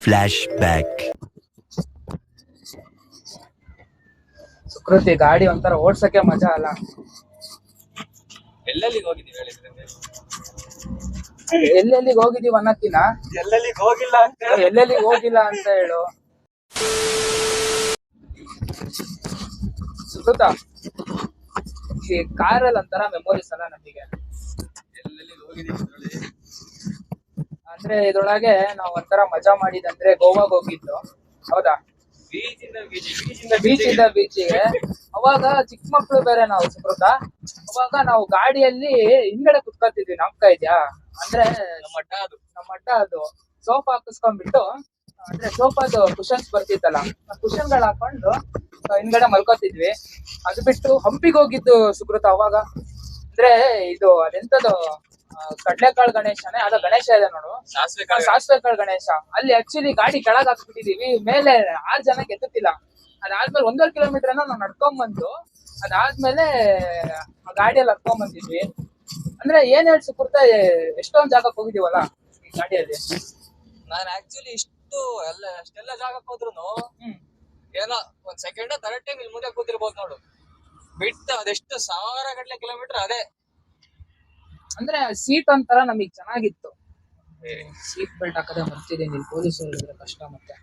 Flashback. Sukruti ಗಾಡಿ ಒಂಥರ ಓಡ್ಸಕ್ಕೆ ಮಜಾ ಅಲ್ಲ? ಎಲ್ಲೆಲ್ಲಿಗೆ ಹೋಗಿದ್ದೀವಿ ಹೇಳಿದ್ರೆ ಎಲ್ಲೆಲ್ಲಿಗೆ ಹೋಗಿದೀವಿ ಅನ್ನತ್ತಿನ ಎಲ್ಲೆಲ್ಲಿಗೆ ಹೋಗಿಲ್ಲ ಅಂತ ಹೇಳಿ. ಎಲ್ಲೆಲ್ಲಿಗೆ ಹೋಗಿಲ್ಲ ಅಂತ ಹೇಳು. ಸುಕೃತ ಈ ಕಾರಲ್ಲಿ ಒಂಥರ ಮೆಮೊರೀಸ್ ಅಲ್ಲ ನಮಗೆ. ಎಲ್ಲೆಲ್ಲಿಗೆ ಹೋಗಿದ್ದೀವಿ ಅಂದ್ರೆ ಇದ್ರೊಳಗೆ ನಾವು ಒಂಥರ ಮಜಾ ಮಾಡಿದಂದ್ರೆ ಗೋವಾಗ್ ಹೋಗಿದ್ದು. ಹೌದಾ? ಬೀಚ್ ಇಂದ ಬೀಚಿಗೆ. ಅವಾಗ ಚಿಕ್ಕ ಮಕ್ಳು ಬೇರೆ ನಾವು ಸುಮೃತ ಅವಾಗ ನಾವು ಗಾಡಿಯಲ್ಲಿ ಹಿಂದ್ಗಡೆ ಕುತ್ಕೊತಿದ್ವಿ. ನಮ್ಕ ಇದ್ಯಾ? ಅಂದ್ರೆ ನಮ್ಮ ಅಡ್ಡ ಅದು. ನಮ್ಮ ಅಡ್ಡ ಅದು. ಸೋಫಾ ಹಾಕಿಸ್ಕೊಂಡ್ಬಿಟ್ಟು ಅಂದ್ರೆ ಸೋಫಾದು ಕುಶನ್ಸ್ ಬರ್ತಿತ್ತಲ್ಲ ಆ ಕುಶನ್ಗಳು ಹಾಕೊಂಡು ಹಿಂದ್ಗಡೆ ಮಲ್ಕೋತಿದ್ವಿ. ಅದು ಬಿಟ್ಟು ಹಂಪಿಗೆ ಹೋಗಿದ್ದು ಸುಕೃತ ಅವಾಗ. ಅಂದ್ರೆ ಇದು ಅದೆಂತದು? ಕಡ್ಲೆಕಾಳು ಗಣೇಶನೇ. ಅದ ಗಣೇಶ ಇದೆ ನೋಡು. ಸಾಸಿವೆ ಕಾಳು ಗಣೇಶ. ಅಲ್ಲಿ ಆಕ್ಚುಲಿ ಗಾಡಿ ಕೆಳಗ್ ಹಾಕ್ಬಿಟ್ಟಿದೀವಿ. ಮೇಲೆ ಆರ್ ಜನ ಎತ್ತುತ್ತಿಲ್ಲ ಅದಾದ್ಮೇಲೆ ಒಂದೂವರೆ ಕಿಲೋಮೀಟರ್ ಏನೋ ನಾವು ನಡ್ಕೊಂಡ್ ಬಂದು ಅದಾದ್ಮೇಲೆ ಆ ಗಾಡಿಯಲ್ಲಿ ಹತ್ಕೊಂಡ್ ಬಂದಿದ್ವಿ ಅಂದ್ರೆ ಏನ್ ಹೇಳಿ ಸುಕೃತ ಎಷ್ಟೊಂದ್ ಜಾಗಕ್ಕೆ ಹೋಗಿದೀವಲ್ಲ ಈ ಗಾಡಿಯಲ್ಲಿ? ನಾನು ಆಕ್ಚುಲಿ ಇಷ್ಟು ಎಲ್ಲ ಅಷ್ಟೆಲ್ಲ ಜಾಗಕ್ಕೆ ಹೋದ್ರು ಏನೋ ಒಂದ್ ಸೆಕೆಂಡ್ ಥರ್ಡ್ ಟೈಮ್ ಇಲ್ಲಿ ಮುಂದೆ ಕೂತಿರ್ಬೋದು ನೋಡು. ಬಿಟ್ಟು ಅದೆಷ್ಟು ಸಾವಿರ ಗಂಟೆ ಕಿಲೋಮೀಟರ್ ಅದೇ. ಅಂದ್ರೆ ಸೀಟ್ ಒಂಥರ ನಮಗ್ ಚೆನ್ನಾಗಿತ್ತು. ಸೀಟ್ ಬೆಲ್ಟ್ ಹಾಕದೆ ಮರ್ತಿದೆ ನೀನ್ ಪೊಲೀಸರು ಹೇಳಿದ್ರೆ ಕಷ್ಟ ಮತ್ತೆ.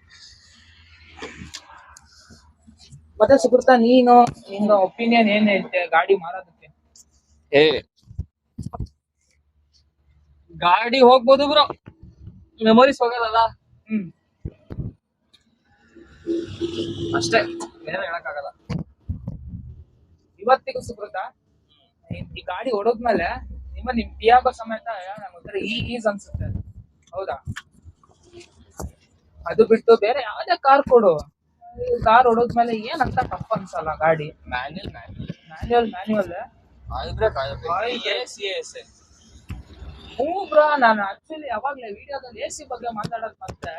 ಮತ್ತೆ ಸುಕೃತ ನೀನು ನಿನ್ನ ಒಪಿನಿಯನ್ ಏನ್ ಐತೆ ಗಾಡಿ ಮಾರೋದಕ್ಕೆ? ಏ ಗಾಡಿ ಹೋಗ್ಬೋದು ಬ್ರೋ ಮೆಮೊರೀಸ್ ಹೋಗಲ್ಲ ಹ್ಮ್. ಅಷ್ಟೇ ಬೇರೆ ಹೇಳಕ್ಕಾಗಲ್ಲ. ಇವತ್ತಿಗೂ ಸುಕೃತ ಈ- ಗಾಡಿ ಹೊಡೋದ್ಮೇಲೆ ನಿಮ್ಮ ನಿಮ್ ಪಿಯಾಬ ಸಮೇತ ನಂಗೆ ಈ ಈಸ್ ಅನ್ಸುತ್ತೆ. ಹೌದಾ? ಅದು ಬಿಟ್ಟು ಬೇರೆ ಯಾವ್ದೇ ಕಾರ್ ಕೊಡು. ಕಾರ್ ಹೊಡೋದ್ಮೇಲೆ ಏನಂತ ಟಫ್ ಅನ್ಸಲ್ಲ ಗಾಡಿ. ಮ್ಯಾನ್ಯಲ್ ಮ್ಯಾನ್ಯಲ್ ಮ್ಯಾನ್ಯಲ್ ಹ್ಞೂ ಬ್ರೋ ನಾನು ಆಕ್ಚುಲಿ ಯಾವಾಗ್ಲೇ ವಿಡಿಯೋದಲ್ಲಿ ಎ ಸಿ ಬಗ್ಗೆ ಮಾತಾಡೋದ್ ಮತ್ತೆ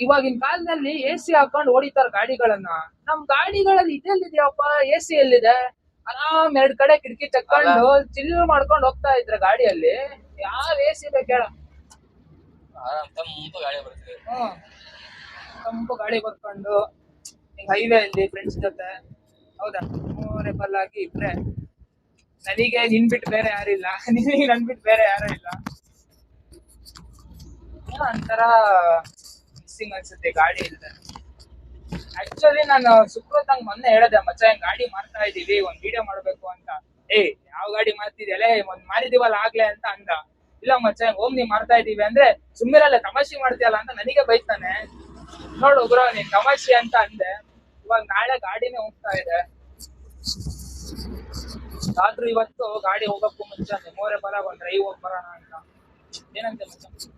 ಇವಾಗಿನ ಕಾಲದಲ್ಲಿ ಎ ಸಿ ಹಾಕೊಂಡು ಓಡಿತಾರ ಗಾಡಿಗಳನ್ನ. ನಮ್ ಗಾಡಿಗಳಲ್ಲಿ ಇದೆಲ್ಲಿದೆಯಪ್ಪ? ಎ ಸಿ ಎಲ್ಲಿದೆ? ಆರಾಮ್ ಎರಡ್ ಕಡೆ ಕಿಟಕಿ ತಕ್ಕೊಂಡು ಚಿಲ್ ಮಾಡ್ಕೊಂಡು ಹೋಗ್ತಾ ಇದ್ರ ಗಾಡಿಯಲ್ಲಿ ಯಾವ ಎ ಸಿ ಬೇಕೇಳ ಆರಾಮ್ ತಂಪು ಗಾಳಿ ಬರ್ತದೆ. ಹ್ಮ್. ತಂಪು ಗಾಡಿ ಬರ್ಕೊಂಡು ಹೈವೇ ಅಲ್ಲಿ ಫ್ರೆಂಡ್ಸ್ ಜೊತೆ ಹೌದಾ? ಮೂವರೆಬಲ್ ಆಗಿ ಇದ್ರೆ ನನಗೆ ನಿನ್ ಬಿಟ್ಟು ಬೇರೆ ಯಾರು ಇಲ್ಲ. ನಿನಗೆ ನನ್ ಬಿಟ್ಟು ಬೇರೆ ಯಾರು ಇಲ್ಲ. ಏನೋ ಒಂಥರ ಮಿಸ್ಸಿಂಗ್ ಅನ್ಸುತ್ತೆ ಗಾಡಿ ಇಲ್ಲದೆ ಆಕ್ಚುಲಿ ನಾನು ಹಂಗ್ ಮೊನ್ನೆ ಹೇಳಿದೆ, ಮಚ್ಚ, ಹಿಂಗ್ ಗಾಡಿ ಮಾಡ್ತಾ ಇದೀವಿ, ಒಂದ್ ವಿಡಿಯೋ ಮಾಡ್ಬೇಕು ಅಂತ. ಏ, ಯಾವ ಗಾಡಿ ಮಾಡ್ತಿದ್ಯಲೆ ಒಂದ್ ಮಾರಿದೀವಲ್ಲ ಆಗ್ಲೆ ಅಂತ ಅಂದ. ಇಲ್ಲ ಮಚ್ಚ ಹೋಮ್ ನೀವ್ ಮಾಡ್ತಾ ಇದೀವಿ ಅಂದ್ರೆ ಸುಮ್ಮಿರಲ್ಲ ತಮಾಷೆ ಮಾಡ್ತೀಯಲ್ಲ ಅಂತ ನನಗೆ ಬೈತಾನೆ. ನೋಡು ಬ್ರೋ, ನೀನ್ ತಮಾಷೆ ಅಂತ ಅಂದೆ. ಇವಾಗ ನಾಳೆ ಗಾಡಿನೇ ಹೋಗ್ತಾ ಇದೆ. ಆದ್ರೂ ಇವತ್ತು ಗಾಡಿ ಹೋಗಕ್ಕೂ ಮುಂಚೆ ಮೆಮೊರೇಬಲ್ ಬರ ಒಂದ್ ಡ್ರೈವ್ ಹೋಗ್ ಬರೋಣ ಅಂತ. ಏನಂತೆ ಮಚ್ಚ?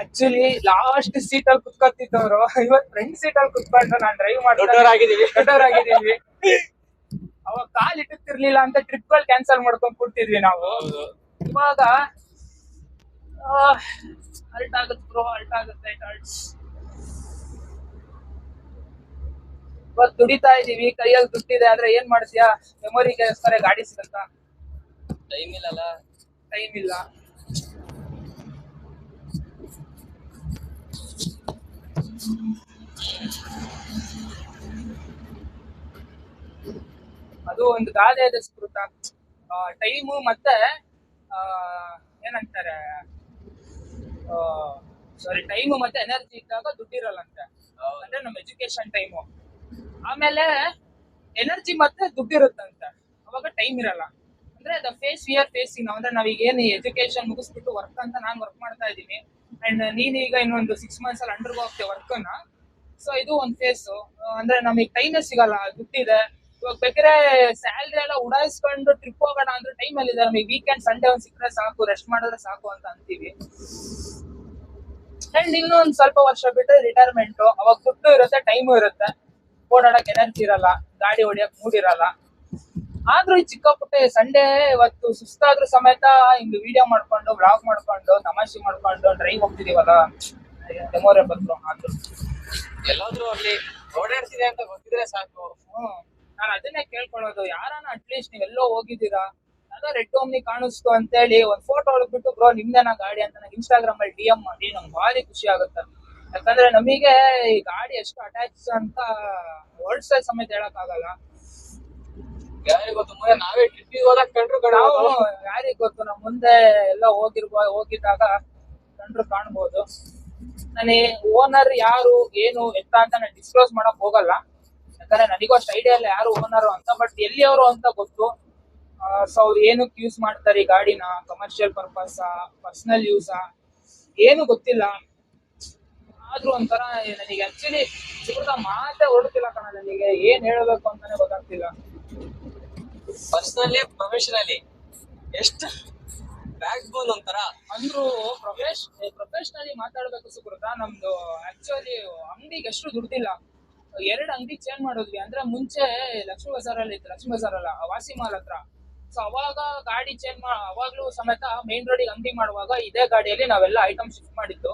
ಆಕ್ಚುಲಿ ಲಾಸ್ಟ್ ಸೀಟ್ ಅಲ್ಲಿ ಕುತ್ಕೊತಿದ್ದವ್ರು ಇವತ್ ಫ್ರಂಟ್ ಸೀಟ್ ಅಲ್ಲಿ ಕುತ್ಕೊಂಡು ನಾನ್ ಡ್ರೈವ್ ಮಾಡಿ ದೊಡ್ಡವರಾಗಿದ್ದೀವಿ. ದೊಡ್ಡವರಾಗಿದ್ದೀವಿ. ಅವಾಗ ಕಾಲ್ ಇಟ್ಟಿರ್ಲಿಲ್ಲ ಅಂತ ಟ್ರಿಪ್ಗಳು ಕ್ಯಾನ್ಸಲ್ ಮಾಡ್ಕೊಂಡ್ ಕೂಡ್ತಿದ್ವಿ ನಾವು. ಇವಾಗ ಅಲ್ಟ್ ಆಗುತ್ತೆ ಬ್ರೋ ಅಲ್ಟ್ ಆಗುತ್ತೆ ಇವಾಗ ದುಡಿತಾ ಇದೀವಿ ಕೈಯಲ್ಲಿ ದುಡ್ಡಿದೆ ಆದ್ರೆ ಏನ್ ಮಾಡ್ತೀಯಾ? ಮೆಮೊರಿಗೋಸ್ಕರ ಗಾಡಿ ಸಿಗತ್ತಾ? ಟೈಮ್ ಇಲ್ಲಲ್ಲ. ಟೈಮ್ ಇಲ್ಲ. ಅದು ಒಂದು ಗಾದೆ ಅದ ಸುಕೃತ ಟೈಮು ಮತ್ತೆ ಏನಂತಾರೆ ಸಾರಿ ಟೈಮು ಮತ್ತೆ ಎನರ್ಜಿ ಇದ್ದಾಗ ದುಡ್ಡಿರಲ್ಲಂತೆ. ಅಂತ ಅಂದ್ರೆ ನಮ್ಮ ಎಜುಕೇಶನ್ ಟೈಮು. ಆಮೇಲೆ ಎನರ್ಜಿ ಮತ್ತೆ ದುಡ್ಡಿರುತ್ತಂತೆ. ಅವಾಗ ಟೈಮ್ ಇರಲ್ಲ. ಅಂದ್ರೆ the phase we are facing ಅಂದ್ರೆ ನಾವೀಗ ಏನು ಎಜುಕೇಶನ್ ಮುಗಿಸ್ಬಿಟ್ಟು ವರ್ಕ್ ಅಂತ ನಾನು ವರ್ಕ್ ಮಾಡ್ತಾ ಇದ್ದೀನಿ. ಅಂಡ್ ನೀನ್ ಈಗ ಇನ್ನೊಂದು ಸಿಕ್ಸ್ ಮಂತ್ಸ್ ಅಲ್ಲಿ ಅಂಡರ್ಗೋ ವರ್ಕ್ನ ಸೊ ಇದು ಒಂದ್ ಫೇಸ್ ಅಂದ್ರೆ ನಮಗೆ ಟೈಮೇ ಸಿಗಲ್ಲ, ದುಡ್ಡಿದೆ. ಇವಾಗ ಬೇಕಾದ್ರೆ ಸ್ಯಾಲ್ರಿ ಎಲ್ಲ ಉಡಾಯಿಸ್ಕೊಂಡು ಟ್ರಿಪ್ ಹೋಗೋಣ ಅಂದ್ರೆ ಟೈಮ್ ಅಲ್ಲಿ ಇದೆ. ನಮಗೆ ವೀಕೆಂಡ್ ಸಂಡೇ ಒಂದ್ ಸಿಕ್ಕರೆ ಸಾಕು ರೆಸ್ಟ್ ಮಾಡಿದ್ರೆ ಸಾಕು ಅಂತ ಅಂತೀವಿ. ಅಂಡ್ ಇನ್ನೂ ಒಂದ್ ಸ್ವಲ್ಪ ವರ್ಷ ಬಿಟ್ಟರೆ ರಿಟೈರ್ಮೆಂಟ್ ಅವಾಗ ದುಡ್ಡು ಇರುತ್ತೆ ಟೈಮು ಇರುತ್ತೆ. ಓಡಾಡಕ್ ಎನರ್ಜಿ ಇರಲ್ಲ, ಗಾಡಿ ಹೊಡಿಯಕ್ ಮೂಡಿರಲ್ಲ ಆದ್ರೂ ಈ ಚಿಕ್ಕ ಪುಟ್ಟ ಸಂಡೇ ಇವತ್ತು ಸುಸ್ತಾದ್ರೂ ಸಮೇತ ಹಿಂಗ್ ವಿಡಿಯೋ ಮಾಡ್ಕೊಂಡು ಬ್ಲಾಗ್ ಮಾಡ್ಕೊಂಡು ತಮಾಷೆ ಮಾಡ್ಕೊಂಡು ಡ್ರೈವ್ ಹೋಗ್ತಿದೀವಲ್ಲ? ಮೆಮೊರೇಬಲ್ ಆದ್ರೂ. ಎಲ್ಲಾದ್ರೂ ಅಲ್ಲಿ ಓಡಾಡ್ತಿದೆ ಅಂತ ಗೊತ್ತಿದ್ರೆ ಸಾಕು. ಹ್ಮ್. ನಾನು ಅದನ್ನೇ ಕೇಳ್ಕೊಳ್ಳೋದು. ಯಾರನ್ನ ಅಟ್ಲೀಸ್ಟ್ ನೀವೆಲ್ಲೋ ಹೋಗಿದ್ದೀರಾ? ಯಾವ್ದೋ ರೆಡ್ ಓಮ್ನಿ ಕಾಣಿಸ್ತು ಅಂತೇಳಿ ಒಂದ್ ಫೋಟೋ ಹೊಡ್ಬಿಟ್ಟು ಬ್ರೋ ನಿಮ್ದೇನಾ ಗಾಡಿ? ಅಂತ ನಂಗೆ ಇನ್ಸ್ಟಾಗ್ರಾಮ್ ಅಲ್ಲಿ ಡಿ ಎಂ ಮಾಡಿ ನಂಗೆ ಭಾರಿ ಖುಷಿ ಆಗುತ್ತೆ. ಯಾಕಂದ್ರೆ ನಮಗೆ ಈ ಗಾಡಿ ಎಷ್ಟು ಅಟ್ಯಾಚ್ ಅಂತ ವರ್ಡ್ಸ್ ಸಮೇತ ಹೇಳಕ್ ಆಗಲ್ಲ ಯಾರಿಗ್ ಗೊತ್ತು? ಮುಂದೆ ನಾವೇ ಟ್ರಿಪ್ಪಿಗೆ ಹೋದಾಗ ಕಂಡ್ರು ಯಾರಿಗ್ ಗೊತ್ತು? ನಾವು ಮುಂದೆ ಎಲ್ಲ ಹೋಗಿರ್ಬೋ ಹೋಗಿದ್ದಾಗ ಕಂಡ್ರು ಕಾಣ್ಬೋದು. ನನಗೆ ಓನರ್ ಯಾರು, ಏನು ಎತ್ತ ಅಂತ ನಾನು ಡಿಸ್ಕ್ಲೋಸ್ ಮಾಡಕ್ ಹೋಗಲ್ಲ. ಯಾಕಂದ್ರೆ ನನಗೂ ಅಷ್ಟು ಐಡಿಯಾ ಇಲ್ಲ ಯಾರು ಓನರ್ ಅಂತ ಬಟ್ ಎಲ್ಲಿ ಅವರು ಅಂತ ಗೊತ್ತು. ಸೊ ಅವ್ರು ಏನಕ್ಕೆ ಯೂಸ್ ಮಾಡ್ತಾರೆ ಈ ಗಾಡಿನ? ಕಮರ್ಷಿಯಲ್ ಪರ್ಪಸ್ ಪರ್ಸನಲ್ ಯೂಸಾ ಏನು ಗೊತ್ತಿಲ್ಲ. ಆದ್ರೂ ಒಂಥರ ನನಗೆ ಆಕ್ಚುಲಿ ಮಾತೇ ಹೊರಡ್ತಿಲ್ಲ ಕಣ ನನಗೆ. ಏನ್ ಹೇಳಬೇಕು ಅಂತಾನೆ ಗೊತ್ತಾಗ್ತಿಲ್ಲ. ಪರ್ಸನಲಿ ಪ್ರೊಫೆಷನಲಿ ಎಷ್ಟು ಬ್ಯಾಕ್ ಬೋನ್ ಒಂಥರ. ಅಂದ್ರು ಪ್ರೊಫೆಶ್ ಪ್ರೊಫೆಷನಲಿ ಮಾತಾಡ್ಬೇಕು ಸುಕೃತ. ನಮ್ದು ಆಕ್ಚುಲಿ ಅಂಗಡಿಗೆ ಎಷ್ಟು ದುಡ್ಡಿಲ್ಲ. ಎರಡು ಅಂಗಡಿ ಚೇಂಜ್ ಮಾಡಿದ್ವಿ. ಅಂದ್ರೆ ಮುಂಚೆ ಲಕ್ಷ್ಮೀ ಬಜಾರಲ್ಲಿ ಇತ್ತು, ಲಕ್ಷ್ಮೀ ಬಜಾರ್ ಅಲ್ಲ, ವಾಸಿ ಮಾಲ್ ಹತ್ರ. ಸೊ ಅವಾಗ ಗಾಡಿ ಚೇಂಜ್ ಮಾ ಅವಾಗ್ಲೂ ಸಮೇತ ಮೇನ್ ರೋಡಿಗೆ ಅಂಗಡಿ ಮಾಡುವಾಗ ಇದೇ ಗಾಡಿಯಲ್ಲಿ ನಾವೆಲ್ಲ ಐಟಮ್ ಶಿಫ್ಟ್ ಮಾಡಿದ್ದು.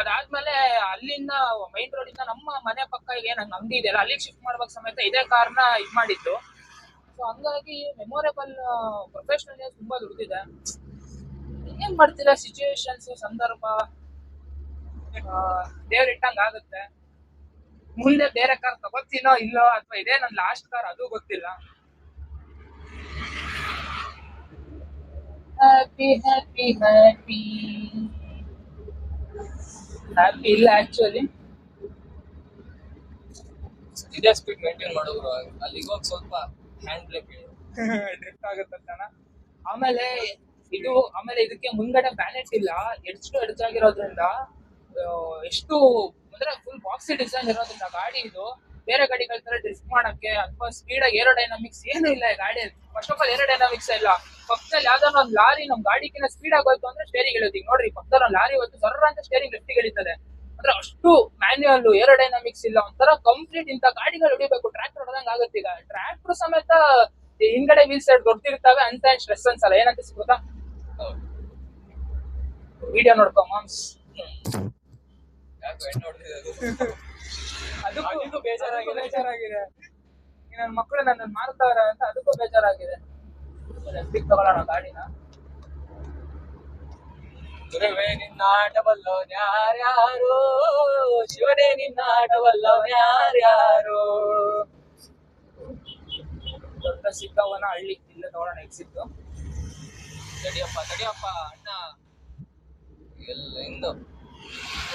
ಅದಾದ್ಮೇಲೆ ಅಲ್ಲಿಂದ ಮೈನ್ ರೋಡಿಂದ ನಮ್ಮ ಮನೆ ಪಕ್ಕ ಏನ್ ಅಂಗಡಿ ಇದೆಯಲ್ಲ, ಅಲ್ಲಿಗೆ ಶಿಫ್ಟ್ ಮಾಡ್ಬೇಕು ಸಮೇತ ಇದೇ ಕಾರ್ನ ಇದ್ ಮಾಡಿದ್ದು. ಸೊ ಹಂಗಾಗಿ ಮೆಮೊರೇಬಲ್ ಪ್ರೊಫೆಷನಲ್ ತುಂಬಾ ದುಡ್ದಿದೆ. ಏನ್ ಮಾಡ್ತೀರಾ? ಸಿಚುವೇಶನ್ಸ್ ಸಂದರ್ಭ ದೇವ್ರ ಇಟ್ಟಂಗ ಆಗುತ್ತೆ. ಮುಂದೆ ಬೇರೆ ಕಾರ್ ತಗೋತೀನೋ ಇಲ್ಲೋ ಅಥವಾ ಇದೇ ನನ್ ಲಾಸ್ಟ್ ಕಾರ್ ಅದು ಗೊತ್ತಿಲ್ಲ. ಹ್ಯಾಪಿ ಹ್ಯಾಪಿ ಹ್ಯಾಪಿ ಹ್ಯಾಪಿ ಇಲ್ಲ ಆಕ್ಚುಲಿ ಇದೇ ಸ್ಪೀಡ್ ಮೇಂಟೈನ್ ಮಾಡೋರು? ಅಲ್ಲಿಗೆ ಹೋಗಿ ಸ್ವಲ್ಪ ಹ್ಯಾಂಡ್ ಬ್ರೇಕ್ ಆಗುತ್ತಂತಾನ ಆಮೇಲೆ ಇದು ಆಮೇಲೆ ಇದಕ್ಕೆ ಮುಂದ್ಗಡೆ ಬ್ಯಾಲೆನ್ಸ್ ಇಲ್ಲ. ಎಷ್ಟು ಎಡ್ಜಾಗಿರೋದ್ರಿಂದ ಎಷ್ಟು ಅಂದ್ರೆ ಫುಲ್ ಬಾಕ್ಸಿ ಡಿಸೈನ್ ಇರೋದ್ರಿಂದ ಗಾಡಿ ಇದು ಬೇರೆ ಗಾಡಿಗಳ ತರ ಡ್ರಿಫ್ಟ್ ಮಾಡಕ್ಕೆ ಅಥವಾ ಸ್ಪೀಡ್ ಆಗಿ ಏರೋಡೈನಾಮಿಕ್ಸ್ ಏನು ಇಲ್ಲ ಈ ಗಾಡಿಯಲ್ಲಿ. ಫಸ್ಟ್ ಆಫ್ ಆಲ್ ಏರೋಡೈನಾಮಿಕ್ಸ್ ಇಲ್ಲ. ಪಕ್ಕದಲ್ಲಿ ಯಾವ್ದಾರ ಒಂದು ಲಾರಿ ನಮ್ ಗಾಡಿಗಿನ ಸ್ಪೀಡ್ ಆಗೋಯ್ತು ಅಂದ್ರೆ ಸ್ಟೇರಿಂಗ್ ಇಳಿಯೋದು. ಈಗ ನೋಡ್ರಿ ಪಕ್ಕದಲ್ಲಿ ಒಂದು ಲಾರಿ ಹೋಯ್ತು ಸರ್ರ ಅಂತ ಸ್ಟೇರಿಂಗ್ ಲಿಫ್ಟ್ ಇಳಿತದೆ. ಅಂದ್ರೆ ಅಷ್ಟು ಮ್ಯಾನ್ಯಲ್ ಏರೋ ಡೈನಾಮಿಕ್ಸ್ ಇಲ್ಲ ಒಂಥರ ಕಂಪ್ಲೀಟ್ ಇಂತ ಗಾಡಿಗಳು ಹೊಡಿಬೇಕು. ಟ್ರ್ಯಾಕ್ಟರ್ ಹೊಡೆದಂಗ ಆಗುತ್ತೆ ಈಗ. ಟ್ರ್ಯಾಕ್ಟರ್ ಸಮೇತ ಹಿಂದ್ಗಡೆ ವೀಲ್ ಸೈಡ್ ದೊಡ್ಡದಿರ್ತವೆ ಅಂತ ಸ್ಟ್ರೆಸ್ ಅನ್ಸಲ್ಲ. ಏನಂತ ಸಿಗುತ್ತಾ? ವಿಡಿಯೋ ನೋಡ್ಕೊ ಮಾಮ್ಸ್. ಅದಕ್ಕೂ ಬೇಜಾರಾಗಿದೆ. ಬೇಜಾರಾಗಿದೆ ನನ್ನ ಮಕ್ಕಳು ನನ್ನ ಮಾರ್ತಾವ್ರೆ ಅಂತ ಅದಕ್ಕೂ ಬೇಜಾರಾಗಿದೆ. ತಗೊಳ್ಳೋಣ ಗಾಡಿನ. ಗುರುವೇ ನಿನ್ನ ಆಟವಲ್ಲೋ ಯಾರ್ಯಾರು ಶಿವನೇ ನಿನ್ನ ಆಟವಲ್ಲೋ ಯಾರ್ಯಾರು ದೊಡ್ಡ ಸಿಕ್ಕವನ ಹಳ್ಳಿ ಇಲ್ಲ ನೋಡೋಣ ಎಕ್ಸಿಟ್ ತಡಿಯಪ್ಪ ತಡಿಯಪ್ಪ ಅಣ್ಣ. ಎಲ್ಲ ಇಂದು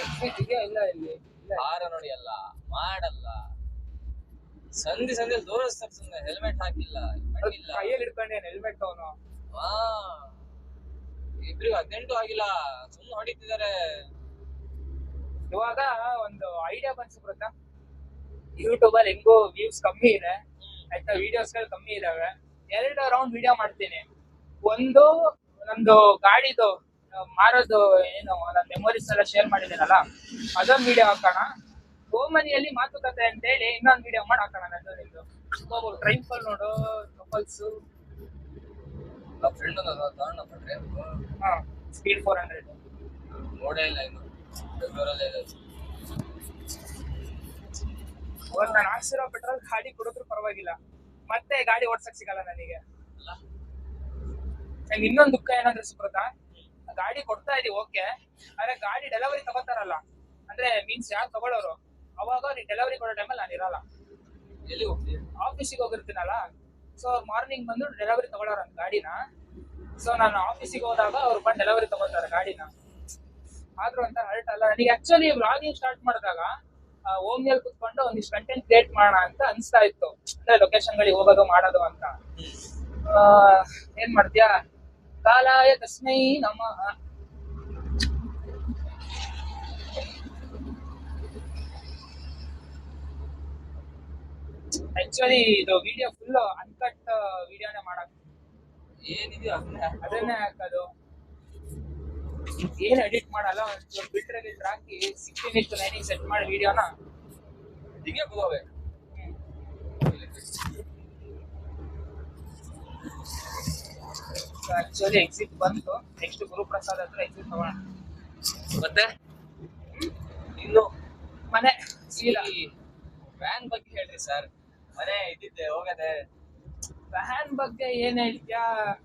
ಎಕ್ಸಿಟ್ ಇದೆಯಾ ಇಲ್ಲ ಇಲ್ಲಿ. ಹಾರ ನೋಡಿ ಅಲ್ಲ ಮಾಡಲ್ಲ. ಸಂಧಿ ಸಂಧಿ ತೋರಿಸ್ತಾರೆ ಸುಮ್ಮನೆ ಹೆಲ್ಮೆಟ್ ಹಾಕಿಲ್ಲ ಕೈಯಲ್ಲಿ ಹಿಡ್ಕೊಂಡೇನು ಹೆಲ್ಮೆಟ್ ಅವನು? ವಾ ಇಬ್ರಿಗೂ ಹದಿನೆಂಟು ಆಗಿಲ್ಲ ಸುಮ್ಮನೆ ಹೊಡಿತಿದ್ದಾರೆ ಇವಾಗ ಒಂದು ಐಡಿಯಾ ಬಂತು ಬೃತ ಯೂಟ್ಯೂಬ್ ಅಲ್ಲಿ ಹೆಂಗೋ ವ್ಯೂಸ್ ಕಮ್ಮಿ ಇದೆ. ಆಯ್ತಾ? ವಿಡಿಯೋಸ್ಗಳು ಕಮ್ಮಿ ಇದಾವೆ. ಎರಡು ರೌಂಡ್ ವಿಡಿಯೋ ಮಾಡ್ತೀನಿ. ಒಂದು ನಂದು ಗಾಡಿದು ಮಾರೋದು ಏನು ನನ್ನ ಮೆಮೊರೀಸ್ ಎಲ್ಲ ಶೇರ್ ಮಾಡಿದ್ದೀನಲ್ಲ ಅದೊಂದು ವಿಡಿಯೋ ಹಾಕೋಣ. ಗೋಮನಿಯಲ್ಲಿ ಮಾತುಕತೆ ಅಂತ ಹೇಳಿ ಇನ್ನೊಂದು ವಿಡಿಯೋ ಮಾಡಿ ಹಾಕೋಣ ನಂದು ನಿಂದು. ಟ್ರೈಫಲ್ ನೋಡು ಕಪಲ್ಸ್ ಫ್ರೆಂಡ್ ತಗೊಂಡ್ರೆ ಸ್ಪೀಡ್ ಫೋರ್ ಹಂಡ್ರೆಡ್ ನೋಡೇ ಇಲ್ಲ ಇನ್ನು ಬೆಂಗಳೂರಲ್ಲೇ ಇದೆ. ಅವತ್ತು ನಾನು ಹಾಕ್ಸಿರೋ ಪೆಟ್ರೋಲ್ ಗಾಡಿ ಕೊಡಿದ್ರು ಪರವಾಗಿಲ್ಲ. ಮತ್ತೆ ಗಾಡಿ ಓಡ್ಸಕ್ ಸಿಗಲ್ಲ ನನಗೆ. ನಂಗೆ ಇನ್ನೊಂದು ದುಃಖ ಏನಂದ್ರೆ ಸುಬ್ರತ ಗಾಡಿ ಕೊಡ್ತಾ ಇದೀವಿ ಓಕೆ ಆದ್ರೆ ಗಾಡಿ ಡೆಲಿವರಿ ತಗೋತಾರಲ್ಲ. ಅಂದ್ರೆ ಮೀನ್ಸ್ ಯಾರು ತಗೊಳ್ಳೋರು? ಅವಾಗ ನೀನ್ ಡೆಲಿವರಿ ಕೊಡೋ ಟೈಮಲ್ಲಿ ನಾನು ಇರಲ್ಲ. ಎಲ್ಲಿ ಹೋಗ್ತೀನಿ ಆಫೀಸಿಗೆ ಹೋಗಿರ್ತೀನಲ್ಲ. ಸೊ ಮಾರ್ನಿಂಗ್ ಬಂದು ಡೆಲಿವರಿ ತಗೊಳ್ಳೋರು ಗಾಡಿನ. ಸೊ ನಾನು ಆಫೀಸಿಗೆ ಹೋದಾಗ ಅವ್ರು ಬಂದು ಡೆಲಿವರಿ ತಗೋತಾರೆ ಗಾಡಿನ. ಆದ್ರೂ ಅಂತ ಹರ್ಟ್ ಅಲ್ಲ. ನನಗೆ ಆಕ್ಚುಲಿ ವ್ಲಾಗಿಂಗ್ ಸ್ಟಾರ್ಟ್ ಮಾಡಿದಾಗ ಓಮ್ನಿಯಲ್ಲಿ ಕುತ್ಕೊಂಡು ಒಂದಿಷ್ಟು ಕಂಟೆಂಟ್ ಕ್ರಿಯೇಟ್ ಮಾಡೋಣ ಅಂತ ಅನಿಸ್ತಾ ಇತ್ತು. ಅಂದ್ರೆ ಲೊಕೇಶನ್ ಗಳಿಗೆ ಹೋಗೋದು, ಮಾಡೋದು ಅಂತ. ಏನ್ ಮಾಡ್ತೀಯಾ? ಕಾಲಾಯ ತಸ್ಮೈ ನಮ್ಮ ಆಕ್ಚುಲಿ ಇದು ವಿಡಿಯೋ ಫುಲ್ ಅನ್ಕಟ್ ವಿಡಿಯೋನೇ ಮಾಡಕ್ ಏನಿದೆಯೋ ಅದನ್ನೇ ಹಾಕೋದು. ಏನ್ ಎಡಿಟ್ ಮಾಡಲ್ಲ ಒಂದ್ ಬಿಟ್ರೆ ಗಿಟ್ರೆ ಹಾಕಿ ಸಿಕ್ಸ್ಟೀನ್ ಇಷ್ಟು ನೈನಿಗೆ ಸೆಟ್ ಮಾಡಿ ವಿಡಿಯೋನ ಹಿಂಗೆ ಕೂದವೆ ಆಕ್ಚುಲಿ ಎಕ್ಸಿಟ್ ಬಂತು. ನೆಕ್ಸ್ಟ್ ಗುರುಪ್ರಸಾದ್ ಹತ್ರ ಎಕ್ಸಿಟ್ ತಗೋಣ. ಮತ್ತೆ? ಇನ್ನು? ಮನೆ. ವ್ಯಾನ್ ಬಗ್ಗೆ ಹೇಳ್ರಿ ಸರ್ ಮನೆ ಇದ್ದಿದ್ದೆ ಹೋಗದೆ. ವ್ಯಾನ್ ಬಗ್ಗೆ ಏನ್ ಹೇಳ್ತೀಯಾ?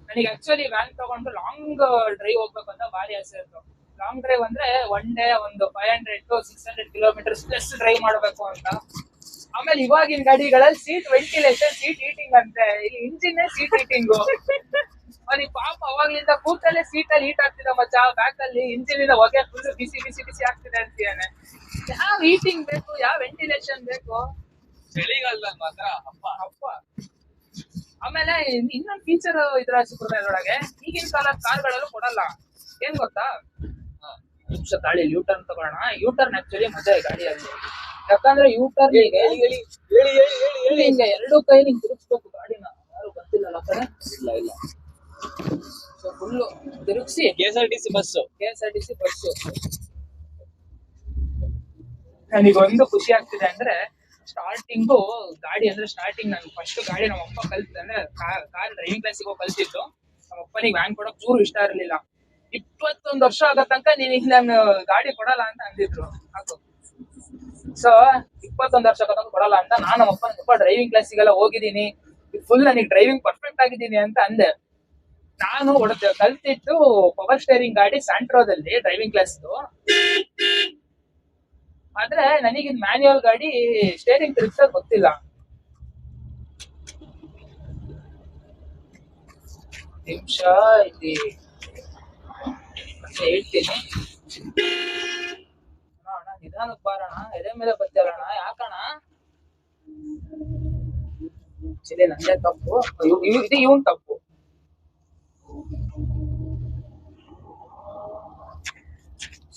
ನನಗೆ ಆಕ್ಚುಲಿ ವ್ಯಾನ್ ತಗೊಂಡು ಲಾಂಗ್ ಡ್ರೈವ್ ಹೋಗ್ಬೇಕು ಅಂತ ಭಾರಿ ಆಸೆ ಇತ್ತು. ಲಾಂಗ್ ಡ್ರೈವ್ ಅಂದ್ರೆ ಒನ್ ಡೇ ಒಂದು five hundred to six hundred kilometres plus drive ಮಾಡಬೇಕು ಅಂತ. ಆಮೇಲೆ ಇವಾಗಿನ ಗಾಡಿಗಳಲ್ಲಿ ಸೀಟ್ ವೆಂಟಿಲೇಷನ್ ಸೀಟ್ ಹೀಟಿಂಗ್ ಅಂತೆ. ಇಲ್ಲಿ ಇಂಜಿನ್ ಸೀಟ್ ಹೀಟಿಂಗ್ ಅವನಿಗೆ ಪಾಪ ಅವಾಗ್ಲಿಂದ ಕೂತಲ್ಲೇ ಸೀಟ್ ಅಲ್ಲಿ ಹೀಟ್ ಆಗ್ತಿದೆ ಮಚ್ಚ. ಬ್ಯಾಕ್ ಅಲ್ಲಿ ಇಂಜಿನ್ ಇಂದ ಹೊಗೆ ಫುಲ್ ಬಿಸಿ ಬಿಸಿ ಬಿಸಿ ಆಗ್ತಿದೆ ಅಂತೀಯಾನೆ ಯಾವ ಹೀಟಿಂಗ್ ಬೇಕು? ಯಾವ ವೆಂಟಿಲೇಷನ್ ಬೇಕು? ಚಳಿಗಾಲದಲ್ಲಿ ಮಾತ್ರ ಅಪ್ಪ ಅಪ್ಪ ಆಮೇಲೆ ಇನ್ನೊಂದು ಫೀಚರ್ ಇದ್ರ ಇದ್ರೊಳಗೆ ಈಗಿನ ಕಾಲದ ಕಾರ್ಗಳಲ್ಲೂ ಕೊಡಲ್ಲ. ಏನ್ ಗೊತ್ತಾ? ನಿಮಿಷ ತಾಳಿ ಯೂ ಟರ್ನ್ ತಗೋಣ ಯೂಟರ್ನ್ ಆಕ್ಚುಲಿ ಮಜಾ ಗಾಡಿ ಗಾಡಿಯಲ್ಲಿ ಯಾಕಂದ್ರೆ ಯೂ ಟರ್ನ್ಗೆ ಹೇಳಿ ಹೇಳಿ ಹೇಳಿ ಹೇಳಿ ಹೇಳಿ ಹಿಂಗೆ ಎರಡು ಕೈ ನಿಂಗೆ ತಿರುಗಿಸ್ಬೇಕು ಗಾಡಿನ. ಯಾರು ಗೊತ್ತಿಲ್ಲಲ್ಲ ಆ ಕಡೆ ಇಲ್ಲ ಇಲ್ಲ. ಸೊ ಫುಲ್ಲು ತಿರುಗಿಸಿ. K S R T C bus K S R T C bus ನನಗೆ ಒಂದು ಖುಷಿ ಆಗ್ತಿದೆ ಅಂದ್ರೆ ಸ್ಟಾರ್ಟಿಂಗು ಗಾಡಿ ಅಂದ್ರೆ ಸ್ಟಾರ್ಟಿಂಗ್ ನಾನು ಫಸ್ಟ್ ಗಾಡಿ ನಮ್ಮ ಅಪ್ಪ ಕಲ್ತಿದ್ದೆ ಅಂದ್ರೆ ಕಾರ್ ಡ್ರೈವಿಂಗ್ ಕ್ಲಾಸಿಗೆ ಹೋಗಿ ಕಲ್ತಿದ್ದು. ನಮ್ಮ ಅಪ್ಪನಿಗೆ ವ್ಯಾನ್ ಕೊಡೋಕೆ ಚೂರು ಇಷ್ಟ ಇರಲಿಲ್ಲ. ಇಪ್ಪತ್ತೊಂದು ವರ್ಷ ಆಗೋ ತನಕ ನೀನು ನಾನು ಗಾಡಿ ಕೊಡಲ್ಲ ಅಂತ ಅಂದಿದ್ರು. ಸೊ ಇಪ್ಪತ್ತೊಂದು ವರ್ಷ ಆಗೋ ಕೊಡಲ್ಲ ಅಂತ ನಾನು ನಮ್ಮ ಅಪ್ಪನ ತುಂಬ ಡ್ರೈವಿಂಗ್ ಕ್ಲಾಸಿಗೆಲ್ಲ ಹೋಗಿದ್ದೀನಿ. ಫುಲ್ ನನಗೆ ಡ್ರೈವಿಂಗ್ ಪರ್ಫೆಕ್ಟ್ ಆಗಿದ್ದೀನಿ ಅಂತ ಅಂದೆ. ನಾನು ಕಲ್ತಿದ್ದು ಪವರ್ ಸ್ಟೇರಿಂಗ್ ಗಾಡಿ ಸ್ಯಾಂಟ್ರೋದಲ್ಲಿ ಡ್ರೈವಿಂಗ್ ಕ್ಲಾಸ್ದು ಆದ್ರೆ ನನಗೆ ಮ್ಯಾನ್ಯುವಲ್ ಗಾಡಿ ಸ್ಟೇರಿಂಗ್ ತಿರುಗ್ಸೋದ್ ಗೊತ್ತಿಲ್ಲ. ನಿಮಿಷ ಇಲ್ಲಿ ಹೇಳ್ತೀನಿ. ಅಣ್ಣ, ನಿಧಾನಕ್ಕೆ ಬಾರಣ ಎದೆ ಮೇಲೆ ಬತ್ತಲ್ಲಣ್ಣ ಯಾಕಣ್ಣ ಚಿಲೆ ನಂದೇ ತಪ್ಪು. ಇದು ಇವನ್ ತಪ್ಪು.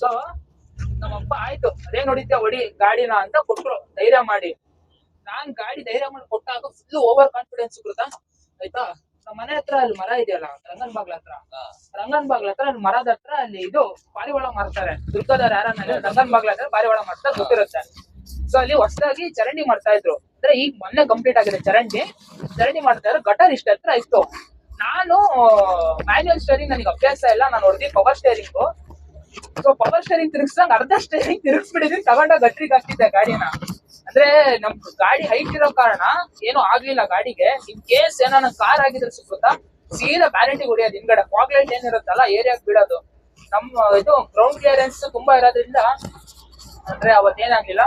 ಸೊ ನಮ್ಮಪ್ಪ ಆಯ್ತು ಅದೇ ನೋಡಿದ್ದೆ ಹೊಡಿ ಗಾಡಿನ ಅಂತ ಕೊಟ್ರು ಧೈರ್ಯ ಮಾಡಿ. ನಾನ್ ಗಾಡಿ ಧೈರ್ಯ ಮಾಡಿ ಕೊಟ್ಟಾಗ ಫುಲ್ ಓವರ್ ಕಾನ್ಫಿಡೆನ್ಸ್ ಕೃತ ಆಯ್ತಾ? ನಮ್ಮ ಮನೆ ಹತ್ರ ಅಲ್ಲಿ ಮರ ಇದೆಯಲ್ಲ ರಂಗನ್ ಬಾಗ್ಲ ಹತ್ರ. ರಂಗನ್ ಬಾಗ್ಲ ಹತ್ರ ಅಲ್ಲಿ ಮರದ ಹತ್ರ ಅಲ್ಲಿ ಇದು ಪಾರಿವಾಳ ಮಾರ್ತಾರೆ. ದುರ್ಗದವ್ರ ಯಾರನ್ನ ರಂಗನ್ ಬಾಗ್ಲ ಹತ್ರ ಪಾರಿವಾಳ ಮಾಡ್ತಾ ಗೊತ್ತಿರುತ್ತೆ. ಸೊ ಅಲ್ಲಿ ಹೊಸದಾಗಿ ಚರಂಡಿ ಮಾಡ್ತಾ ಇದ್ರು. ಅಂದ್ರೆ ಈಗ ಮೊನ್ನೆ ಕಂಪ್ಲೀಟ್ ಆಗಿದೆ ಚರಂಡಿ. ಚರಂಡಿ ಮಾಡ್ತಾ ಇದ್ರು ಗಟರ್ ಇಷ್ಟ ಹತ್ರ ಇತ್ತು. ನಾನು ಮ್ಯಾನ್ಯಲ್ ಸ್ಟೇರಿಂಗ್ ನನಗೆ ಅಭ್ಯಾಸ ಇಲ್ಲ ನಾನು ಹೊಡೆದಿ power steering so power steering ತಿರುಗಿಸ್ದಂಗ್ ಅರ್ಧ ಸ್ಟೇರಿಂಗ್ ತಿರುಗಿಸ್ಬಿಟ್ಟಿದೀನಿ ತಗೊಂಡ ಗಟ್ರಿಗೆ ಹಾಕಿದ್ದೆ ಗಾಡಿನ. ಅಂದ್ರೆ ನಮ್ ಗಾಡಿ ಹೈಟ್ ಇರೋ ಕಾರಣ ಏನು ಆಗ್ಲಿಲ್ಲ ಗಾಡಿಗೆ. ಇನ್ ಕೇಸ್ ಏನೋ ನನ್ ಕಾರ್ ಆಗಿದ್ರೆ ಸುತ್ತ ಸೀದಾ ಬ್ಯಾಲೆಂಟಿಗೆ ಹೊಡಿಯೋದು. ಹಿಂದ್ಗಡೆ ಫಾಗ್ಲೈಟ್ ಏನಿರುತ್ತಲ್ಲ ಏರಿಯಾಗ್ ಬಿಡೋದು ನಮ್ಮ ಇದು ಗ್ರೌಂಡ್ ಕ್ಲಿಯರೆನ್ಸ್ ತುಂಬಾ ಇರೋದ್ರಿಂದ ಅಂದ್ರೆ ಅವತ್ತೇನಾಗ್ಲಿಲ್ಲ.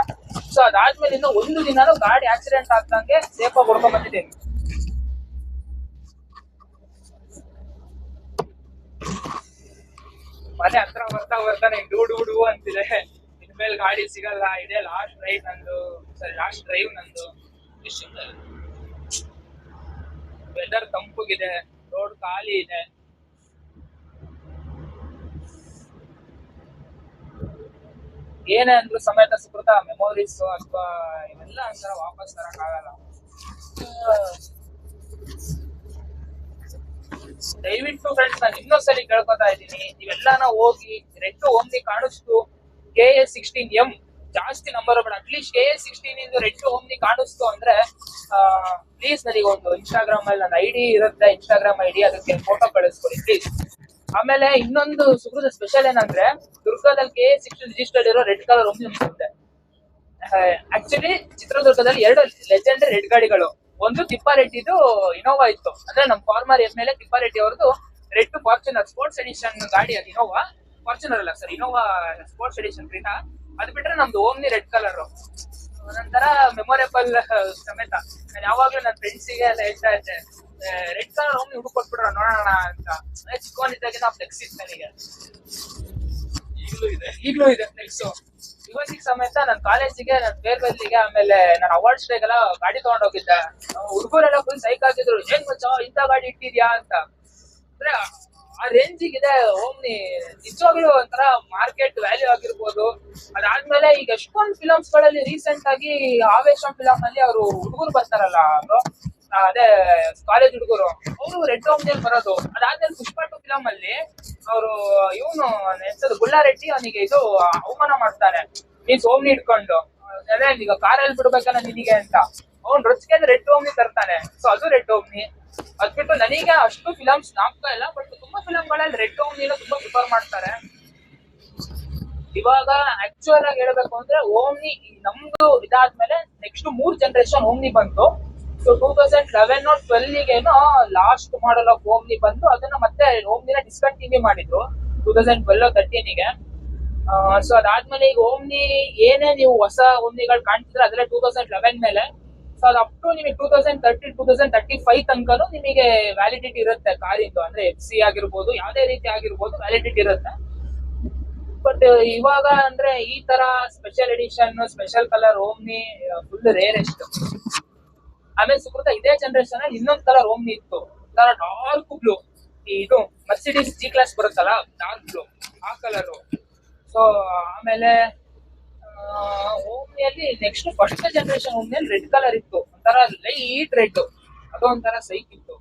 ಸೊ ಅದಾದ್ಮೇಲಿಂದ ಒಂದು ದಿನಾನು ಗಾಡಿ ಆಕ್ಸಿಡೆಂಟ್ ಆಗ್ದಂಗೆ ಸೇಫ್ ಆಗಿ ಹೊಡ್ಕೊಂಡ್ ಬಂದಿದ್ದೀನಿ. ಮನೆ ಹತ್ರ ಬರ್ತಾ ಬರ್ತಾನೆ ಡೂಡು ಅಂತಿದೆ. ಇನ್ಮೇಲೆ ಗಾಡಿ ಸಿಗಲ್ಲ, ಇದೆ ಲಾಸ್ಟ್ ಡ್ರೈವ್ ನಂದು. ಸರಿ ಲಾಸ್ಟ್ ಡ್ರೈವ್ ನಂದು. ವೆದರ್ ತಂಪುಗಿದೆ ರೋಡ್ ಖಾಲಿ ಇದೆ. ಏನೇ ಅಂದ್ರು ಸಮೇತ ಸುಕೃತ ಮೆಮೊರೀಸ್ ಅಥವಾ ಇವೆಲ್ಲ ಒಂಥರ ವಾಪಸ್ ತರಕ್ ಆಗಲ್ಲ ದಯವಿಟ್ಟು ಫ್ರೆಂಡ್ಸ್ ನಾನು ಇನ್ನೊಂದ್ಸಲಿ ಕೇಳ್ಕೊತಾ ಇದ್ದೀನಿ. ನೀವೆಲ್ಲಾನ ಹೋಗಿ ರೆಡ್ ಓಮ್ನಿ ಕಾಣಿಸ್ತು ಕೆ ಎಸ್ ಸಿಕ್ಸ್ಟೀನ್ ಎಂ ಜಾಸ್ತಿ ನಂಬರ್ ಬೇಡ. At least K S sixteen into red Omni ಕಾಣಿಸ್ತು ಅಂದ್ರೆ ಪ್ಲೀಸ್ ನನಗೆ ಒಂದು ಇನ್ಸ್ಟಾಗ್ರಾಮ್ ಅಲ್ಲಿ ನನ್ನ ಐಡಿ ಇರುತ್ತೆ. ಇನ್ಸ್ಟಾಗ್ರಾಮ್ ಐಡಿ ಅದಕ್ಕೆ ಫೋಟೋ ಕಳಿಸ್ಕೊಡಿ ಪ್ಲೀಸ್ ಆಮೇಲೆ ಇನ್ನೊಂದು ಸುಗೃದ ಸ್ಪೆಷಲ್ ಏನಂದ್ರೆ, ದುರ್ಗದಲ್ಲಿ ಕೆ ಎಸ್ ಸಿಕ್ಸ್ಟೀನ್ ರಿಜಿಸ್ಟರ್ಡ್ ಇರೋ ರೆಡ್ ಕಲರ್ ಓಮ್ನಿ ಆಕ್ಚುಲಿ ಚಿತ್ರದುರ್ಗದಲ್ಲಿ ಎರಡು ಲೆಜೆಂಡ್ ರೆಡ್ ಗಾಡಿಗಳು. ಒಂದು ತಿಪ್ಪಾರೆಡ್ಡಿದು ಇನೋವಾ ಇತ್ತು. ಅಂದ್ರೆ ನಮ್ಮ ಫಾರ್ಮರ್ ಎಸ್ ಮೇಲೆ ತಿಪ್ಪಾರೆಡ್ಡಿ ಅವ್ರದ್ದು ರೆಡ್ ಫಾರ್ಚುನರ್ ಸ್ಪೋರ್ಟ್ಸ್ ಎಡಿಷನ್ ಗಾಡಿ ಅದು ಇನೋವಾ ಫಾರ್ಚುನರ್ ಅಲ್ಲ sir Innova sports edition Creta ಅದು ಬಿಟ್ರೆ ನಮ್ದು ಓಮ್ನಿ ರೆಡ್ ಕಲರ್. ಒಂದೊಂಥರ ಮೆಮೊರೇಬಲ್ ಸಮೇತ. ನಾನು ಯಾವಾಗ್ಲೂ ನನ್ನ ಫ್ರೆಂಡ್ಸಿಗೆ ಎಲ್ಲ ಹೇಳ್ತಾ ಇದ್ದೆ ರೆಡ್ ಕಲರ್ ಓಮ್ನಿ ಹುಡುಕೊಟ್ಬಿಡ್ರ ನೋಡೋಣ ಅಂತ. ಚಿಕ್ಕವನಿದ್ದಾಗಿನ ಫ್ಲೆಕ್ಸ್ ಇತ್ತು ನನಗೆ. ಈಗಲೂ ಇದೆ. ಇದೆ ಫ್ಲೆಕ್ಸ್ ಯುವಸಿಗೆ ಸಮೇತ ನನ್ನ ಕಾಲೇಜಿಗೆ ನನ್ನ ಫೇರ್ವೆಲ್ಗೆ ಆಮೇಲೆ ನಾನು ಅವಾರ್ಡ್ಸ್ ಡೇಗೆಲ್ಲ ಗಾಡಿ ತಗೊಂಡ್ ಹೋಗಿದ್ದೆ. ಹುಡುಗರೆಲ್ಲ ಫುಲ್ ಸೈಕ್ ಆಗಿದ್ರು. ಏನ್ ಮಚ್ಚ ಇಂತ ಗಾಡಿ ಇಟ್ಟಿದ್ಯಾ? ಅಂತ. ಅಂದ್ರೆ ಆ ರೇಂಜಿಗೆ ಇದೆ ಓಮ್ನಿ, ನಿಜವಾಗ್ಲೂ ಒಂಥರ ಮಾರ್ಕೆಟ್ ವ್ಯಾಲ್ಯೂ ಆಗಿರ್ಬೋದು. ಅದಾದ್ಮೇಲೆ ಈಗ ಎಷ್ಟೊಂದು ಫಿಲಮ್ಸ್ಗಳಲ್ಲಿ ರೀಸೆಂಟ್ ಆಗಿ ಆವೇಶ ಫಿಲಮ್ ಅಲ್ಲಿ ಅವರು ಹುಡುಗರು ಬರ್ತಾರಲ್ಲ ಅವರು ಅದೇ ಕಾಲೇಜ್ ಹುಡುಗರು. ಅವರು ರೆಡ್ ಓಮ್ನಿ ಬರೋದು. ಅದಾದ್ಮೇಲೆ ಪುಷ್ಪ ಟು ಫಿಲಮ್ ಅಲ್ಲಿ ಅವರು, ಇವನು ಹೆಸರು ಗುಳ್ಳಾರೆಡ್ಡಿ ಅವನಿಗೆ ಇದು ಅವಮಾನ ಮಾಡ್ತಾನೆ ನೀನ್ ಓಮ್ನಿ ಇಟ್ಕೊಂಡು ಅದೇ ಈಗ ಕಾರಲ್ಲಿ ಬಿಡ್ಬೇಕಲ್ಲ ನಿನಗೆ ಅಂತ. ಅವ್ನು ರೊಚ್ಚಿಗೆ ರೆಡ್ ಓಮ್ನಿ ತರ್ತಾನೆ. ಸೊ ಅದು ರೆಡ್ ಓಮ್ನಿ ಅದ್ ಬಿಟ್ಟು ನನಗೆ ಅಷ್ಟು ಫಿಲಮ್ಸ್ ನಾಪ್ತಾ ಇಲ್ಲ ಬಟ್ ತುಂಬಾ ಫಿಲಂಗಳಲ್ಲಿ ರೆಡ್ ಓಮ್ನಿನ ತುಂಬಾ ಪ್ರಿಫರ್ ಮಾಡ್ತಾರೆ. ಇವಾಗ ಆಕ್ಚುಯಲ್ ಆಗಿ ಹೇಳ್ಬೇಕು ಅಂದ್ರೆ ಓಮ್ನಿ ನಮ್ದು ಇದಾದ್ಮೇಲೆ ನೆಕ್ಸ್ಟ್ ಮೂರ್ ಜನರೇಷನ್ ಓಮ್ನಿ ಬಂತು. So two thousand eleven twelve ಏನೋ ಲಾಸ್ಟ್ ಮಾಡಲ್ ಆಫ್ ಓಮ್ನಿ ಬಂದು ಅದನ್ನ ಮತ್ತೆ ಓಮ್ನಿನ ಡಿಸ್ಕಂಟಿನ್ಯೂ ಮಾಡಿದ್ರು ಟೂ ತೌಸಂಡ್ ಟ್ವೆಲ್ ತರ್ಟೀನಿಗೆ ಸೊ ಅದಾದ್ಮೇಲೆ ಈಗ ಓಮ್ನಿ ಏನೇ ನೀವು ಹೊಸ ಓಮ್ನಿಗಳು ಕಾಣ್ತಿದ್ರೆ ಅದೆಲ್ಲ ಟೂ ತೌಸಂಡ್ ಲೆವೆನ್ ಮೇಲೆ. ಸೊ ಅದು ಅಪ್ ಟು ನಿಮಗೆ two thousand thirty two thousand thirty five ತನಕನೂ ನಿಮಗೆ ವ್ಯಾಲಿಡಿಟಿ ಇರುತ್ತೆ ಕಾರಿಂದು. ಅಂದ್ರೆ ಎಫ್ ಸಿ ಆಗಿರ್ಬೋದು, ಯಾವುದೇ ರೀತಿ ಆಗಿರ್ಬೋದು ವ್ಯಾಲಿಡಿಟಿ ಇರುತ್ತೆ. ಬಟ್ ಇವಾಗ ಅಂದ್ರೆ ಈ ತರ special edition special colour Omni full rarest ಆಮೇಲೆ ಸುಕೃತ ಇದೇ ಜನರೇಷನ್ ಅಲ್ಲಿ ಇನ್ನೊಂದ್ ಕಲರ್ ಓಮ್ನಿ ಇತ್ತು. ತರ ಡಾರ್ಕ್ ಬ್ಲೂ ಇದು ಮರ್ಸಿಡೀಸ್ ಜಿ ಕ್ಲಾಸ್ ಬರುತ್ತಲ್ಲ ಡಾರ್ಕ್ ಬ್ಲೂ ಆ ಕಲರ್ ಸೊ ಆಮೇಲೆ ಓಮ್ನಿಯಲ್ಲಿ ನೆಕ್ಸ್ಟ್ ಫಸ್ಟ್ ಜನರೇಷನ್ ಓಮ್ನಿಯಲ್ಲಿ ರೆಡ್ ಕಲರ್ ಇತ್ತು. ಒಂಥರ ಲೈಟ್ ರೆಡ್ ಅದೊಂಥರ ಸೈಕ್ ಇತ್ತು.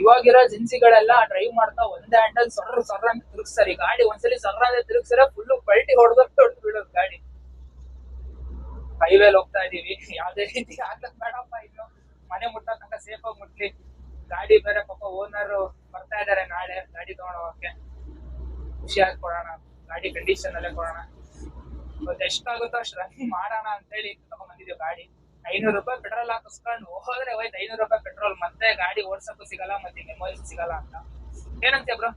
ಇವಾಗಿರೋ ಜಿನ್ಸಿಗಳೆಲ್ಲ ಡ್ರೈವ್ ಮಾಡ್ತಾ ಒಂದೇ ಹ್ಯಾಂಡಲ್ ಸರ್ರ ಸರ್ರ ಅಂತ ತಿರುಗಿಸ್ತಾರೆ ಗಾಡಿ ಒಂದ್ಸಲಿ ಸರ್ರ ಅಂತ ಫುಲ್ ಪಲ್ಟಿ ಹೊಡೆದು ಬಿಡೋದು ಗಾಡಿ. ಹೈವೇಲ್ ಹೋಗ್ತಾ ಇದೀವಿ ಯಾವ್ದೇ ರೀತಿ ಆಗ್ಲಕ್ ಬೇಡಪ್ಪ ಇದು. ಮನೆ ಮುಟ್ಟ ತನಕ ಸೇಫ್ ಆಗಿ ಮುಟ್ಲಿ. ಗಾಡಿ ಬೇರೆ ಪಾಪ ಓನರ್ ಬರ್ತಾ ಇದಾರೆ ನಾಳೆ. ಗಾಡಿ ತಗೊಂಡ್ ಹೋಗಕ್ಕೆ. ಖುಷಿಯಾಗಿ ಕೊಡೋಣ. ಗಾಡಿ ಕಂಡೀಷನ್ ಅಲ್ಲೇ ಕೊಡೋಣ. ಇವತ್ತು ಎಷ್ಟಾಗುತ್ತೋ ಅಷ್ಟು ರನ್ನಿಂಗ್ ಮಾಡೋಣ ಅಂತ ಹೇಳಿ ತಗೊಂಡ್ ಬಂದಿದ್ದೀವಿ ಗಾಡಿ. ಐನೂರು ರೂಪಾಯಿ ಪೆಟ್ರೋಲ್ ಹಾಕಿಸ್ಕೊಂಡು ಹೋದ್ರೆ ಹೋಯ್ತು. ಐನೂರು ರೂಪಾಯಿ ಪೆಟ್ರೋಲ್ ಮತ್ತೆ ಗಾಡಿ ಓಡ್ಸಕ್ಕೂ ಸಿಗಲ್ಲ, ಮತ್ತೆ ಮೆಮೊರಿ ಸಿಗಲ್ಲ ಅಂತ. ಏನಂತೆ ಬ್ರೋ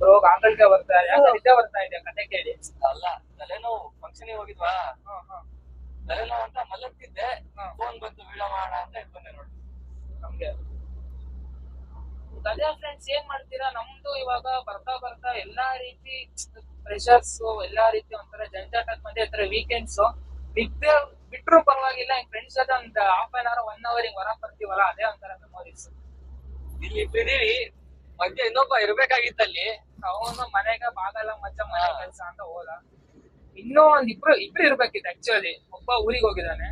ಬ್ರೋ ಆಕಳಿಗೆ ಬರ್ತಾ ಯಾಕೆ ನಿದ್ದೆ ಬರ್ತಾ ಇದೆ? ಕತೆ ಕೇಳಿ. ಅಲ್ಲ ತಲೆನೋವು. ಫಂಕ್ಷನ್ ಹೋಗಿದ್ವಾ? ತಲೆನೋವು ಅಂತ ಮಲಗ್ತಿದ್ದೆ. ಫೋನ್ ಬಂತು ವಿಡಿಯೋ ಮಾಡ ಅಂತ ಇಟ್ಕೊಂಡೆ ನೋಡಿ. ನಮ್ಗೆ. ಅದೇ ಫ್ರೆಂಡ್ಸ್ ಏನ್ ಮಾಡ್ತೀರಾ? ನಮ್ದು ಇವಾಗ ಬರ್ತಾ ಬರ್ತಾ ಎಲ್ಲಾ ರೀತಿ ಪ್ರೆಷರ್ಸ್ ಎಲ್ಲಾ ರೀತಿ ಒಂಥರ ಜಂಜಾಟದ ಮಧ್ಯೆ ಒಂಥರ ವೀಕೆಂಡ್ಸ್ ನಿದ್ದೆ ಬಿಟ್ರು ಪರವಾಗಿಲ್ಲ. ಫ್ರೆಂಡ್ಸ್ ಜೊತೆ ಒಂದ್ half an hour one hour ಹಿಂಗ್ ಹೊರಗ್ ಬರ್ತೀವಲ್ಲ ಅದೇ ಒಂಥರ ಮೆಮೊರೀಸ್ ಇಲ್ಲಿ ಇಟ್ಟಿದೀವಿ ಮಧ್ಯೆ ಇನ್ನೊಬ್ಬ ಇರ್ಬೇಕಾಗಿತ್ತಲ್ಲಿ. ಅವನು ಮನೆಗೆ ಬಾಗಲ್ಲ ಮಚ್ಚ ಮನೆ ಕೆಲಸ ಅಂತ ಹೋದ. ಇನ್ನೂ ಒಂದ್ ಇಬ್ರು ಇಬ್ರು ಇರ್ಬೇಕಿತ್ತು ಆಕ್ಚುಲಿ ಒಬ್ಬ ಊರಿಗೆ ಹೋಗಿದ್ದಾನೆ.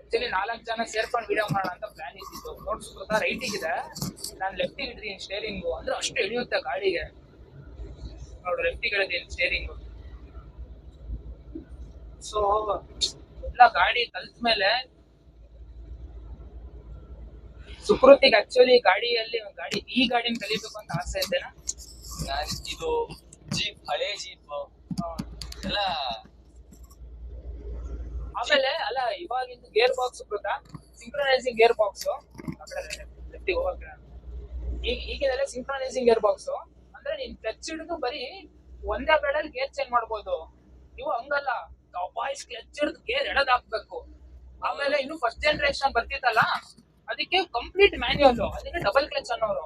ಆಕ್ಚುಲಿ ನಾಲ್ಕು ಜನ ಸೇರ್ಕೊಂಡು ವಿಡಿಯೋ ಮಾಡೋಣ ಅಂತ ಪ್ಲಾನ್ ಇದ್ದಿತ್ತು. ನೋಟ್ಸ್ ಪ್ರಕಾರ ರೈಟಿಗೆ ಇದೆ ನಾನು ಲೆಫ್ಟಿಗೆ ಹಿಡಿದೀನಿ ಸ್ಟೇರಿಂಗು ಅಂದ್ರೆ ಅಷ್ಟು ಹಿಡಿಯುತ್ತೆ ಗಾಡಿಗೆ. ನೋಡು ಲೆಫ್ಟಿಗೆ ಹಿಡಿದೀನಿ ಸ್ಟೇರಿಂಗು ಸೊ ಎಲ್ಲ ಗಾಡಿ ಕಲ್ತ ಮೇಲೆ ಸುಕೃತಿಗೆ ಆಕ್ಚುಲಿ ಗಾಡಿಯಲ್ಲಿ ಗಾಡಿ ಈ ಗಾಡಿನ ಕಲಿಬೇಕು ಅಂತ ಆಸೆ ಇದ್ದೇನಾ? ನಾನು ಇದು ಜೀಪ್ ಹಳೆ ಜೀಪ್ ಎಲ್ಲ ಆಮೇಲೆ ಅಲ್ಲ ಇವಾಗಿಂದು ಗೇರ್ ಬಾಕ್ಸ್ ಗೊತ್ತಾ? ಸಿಂಕ್ರನೈಸಿಂಗ್ ಗೇರ್ ಬಾಕ್ಸ್ ಈಗ ಈಗಿದೆಲ್ಲ ಸಿಂಕ್ರನೈಸಿಂಗ್ ಗೇರ್ ಬಾಕ್ಸ್ ಅಂದ್ರೆ ನೀನ್ ಕ್ಲಚ್ ಹಿಡಿದು ಬರೀ ಒಂದೇ ಬೆಳಲ್ಲಿ ಗೇರ್ ಚೇಂಜ್ ಮಾಡ್ಬೋದು. ಇವು ಹಂಗಲ್ಲ. ಬಾಯ್ಸ್ ಕ್ಲಚ್ ಹಿಡಿದು ಗೇರ್ ಎಡದ್ ಹಾಕ್ಬೇಕು ಆಮೇಲೆ ಇನ್ನು ಫಸ್ಟ್ ಜನರೇಷನ್ ಬರ್ತಿತ್ತಲ್ಲ? ಅದಕ್ಕೆ ಕಂಪ್ಲೀಟ್ ಮ್ಯಾನ್ಯುವಲ್ ಅದಕ್ಕೆ ಡಬಲ್ ಕ್ಲಚ್ ಅನ್ನೋರು.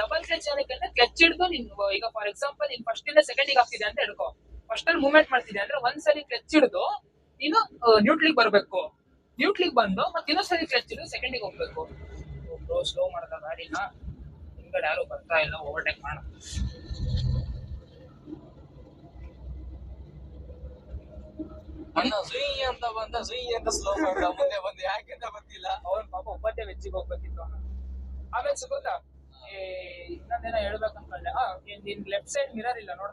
ಡಬಲ್ ಕ್ಲಚ್ ಅಂದ್ರೆ ಕ್ಲಚ್ ಹಿಡಿದು ನಿನ್, ಈಗ ಫಾರ್ ಎಕ್ಸಾಂಪಲ್ ನೀನ್ ಫಸ್ಟ್ ಇಂದ ಸೆಕೆಂಡಿಗೆ ಆಗ್ತಿದೆ ಅಂತ ಹೇಳ್ಕೊ ಫಸ್ಟ್ ಅಲ್ಲಿ ಮೂವ್ಮೆಂಟ್ ಮಾಡ್ತಿದೆ ಅಂದ್ರೆ ಒಂದ್ಸರಿ ಕ್ಲಚ್ ಹಿಡಿದು ನೀನು ನ್ಯೂಟ್ಲಿಗೆ ಬರ್ಬೇಕು. ನ್ಯೂಟ್ಲಿಗೆ ಬಂದು ಮತ್ತೆ ಇನ್ನೊಂದ್ಸರಿ ಕ್ಲಚ್ ಹಿಡಿದು ಸೆಕೆಂಡಿಗೆ ಹೋಗ್ಬೇಕು. ಸ್ಲೋ ಮಾಡ್ದ ಗಾಡಿನ ಹಿಂಗಡೆ ಯಾರು ಬರ್ತಾ ಇಲ್ಲ ಓವರ್ಟೇಕ್ ಮಾಡ. ಅಣ್ಣ ಸುಯಿ ಅಂತ ಬಂದ ಸುಯಿ ಅಂತ ಸ್ಲೋ ಮಾಡ್ದ ಮುಂದೆ ಬಂದು ಯಾಕೆ ಅಂತ ಗೊತ್ತಿಲ್ಲ. ಅವನ್ ಪಾಪ ಒಬ್ಬಟ್ಟೆ ವೆಜ್ಜಿಗೆ ಹೋಗ್ಬೇಕಿತ್ತು ಅವ್ನು. ಆಮೇಲೆ ಸುಗಂಧ ಇನ್ನೊಂದೇನೋ ಹೇಳ್ಬೇಕು ಅನ್ಕೊಂಡೆ ಆ ನಿನ್ ಲೆಫ್ಟ್ ಸೈಡ್ ಮಿರರ್ ಇಲ್ಲ ನೋಡ.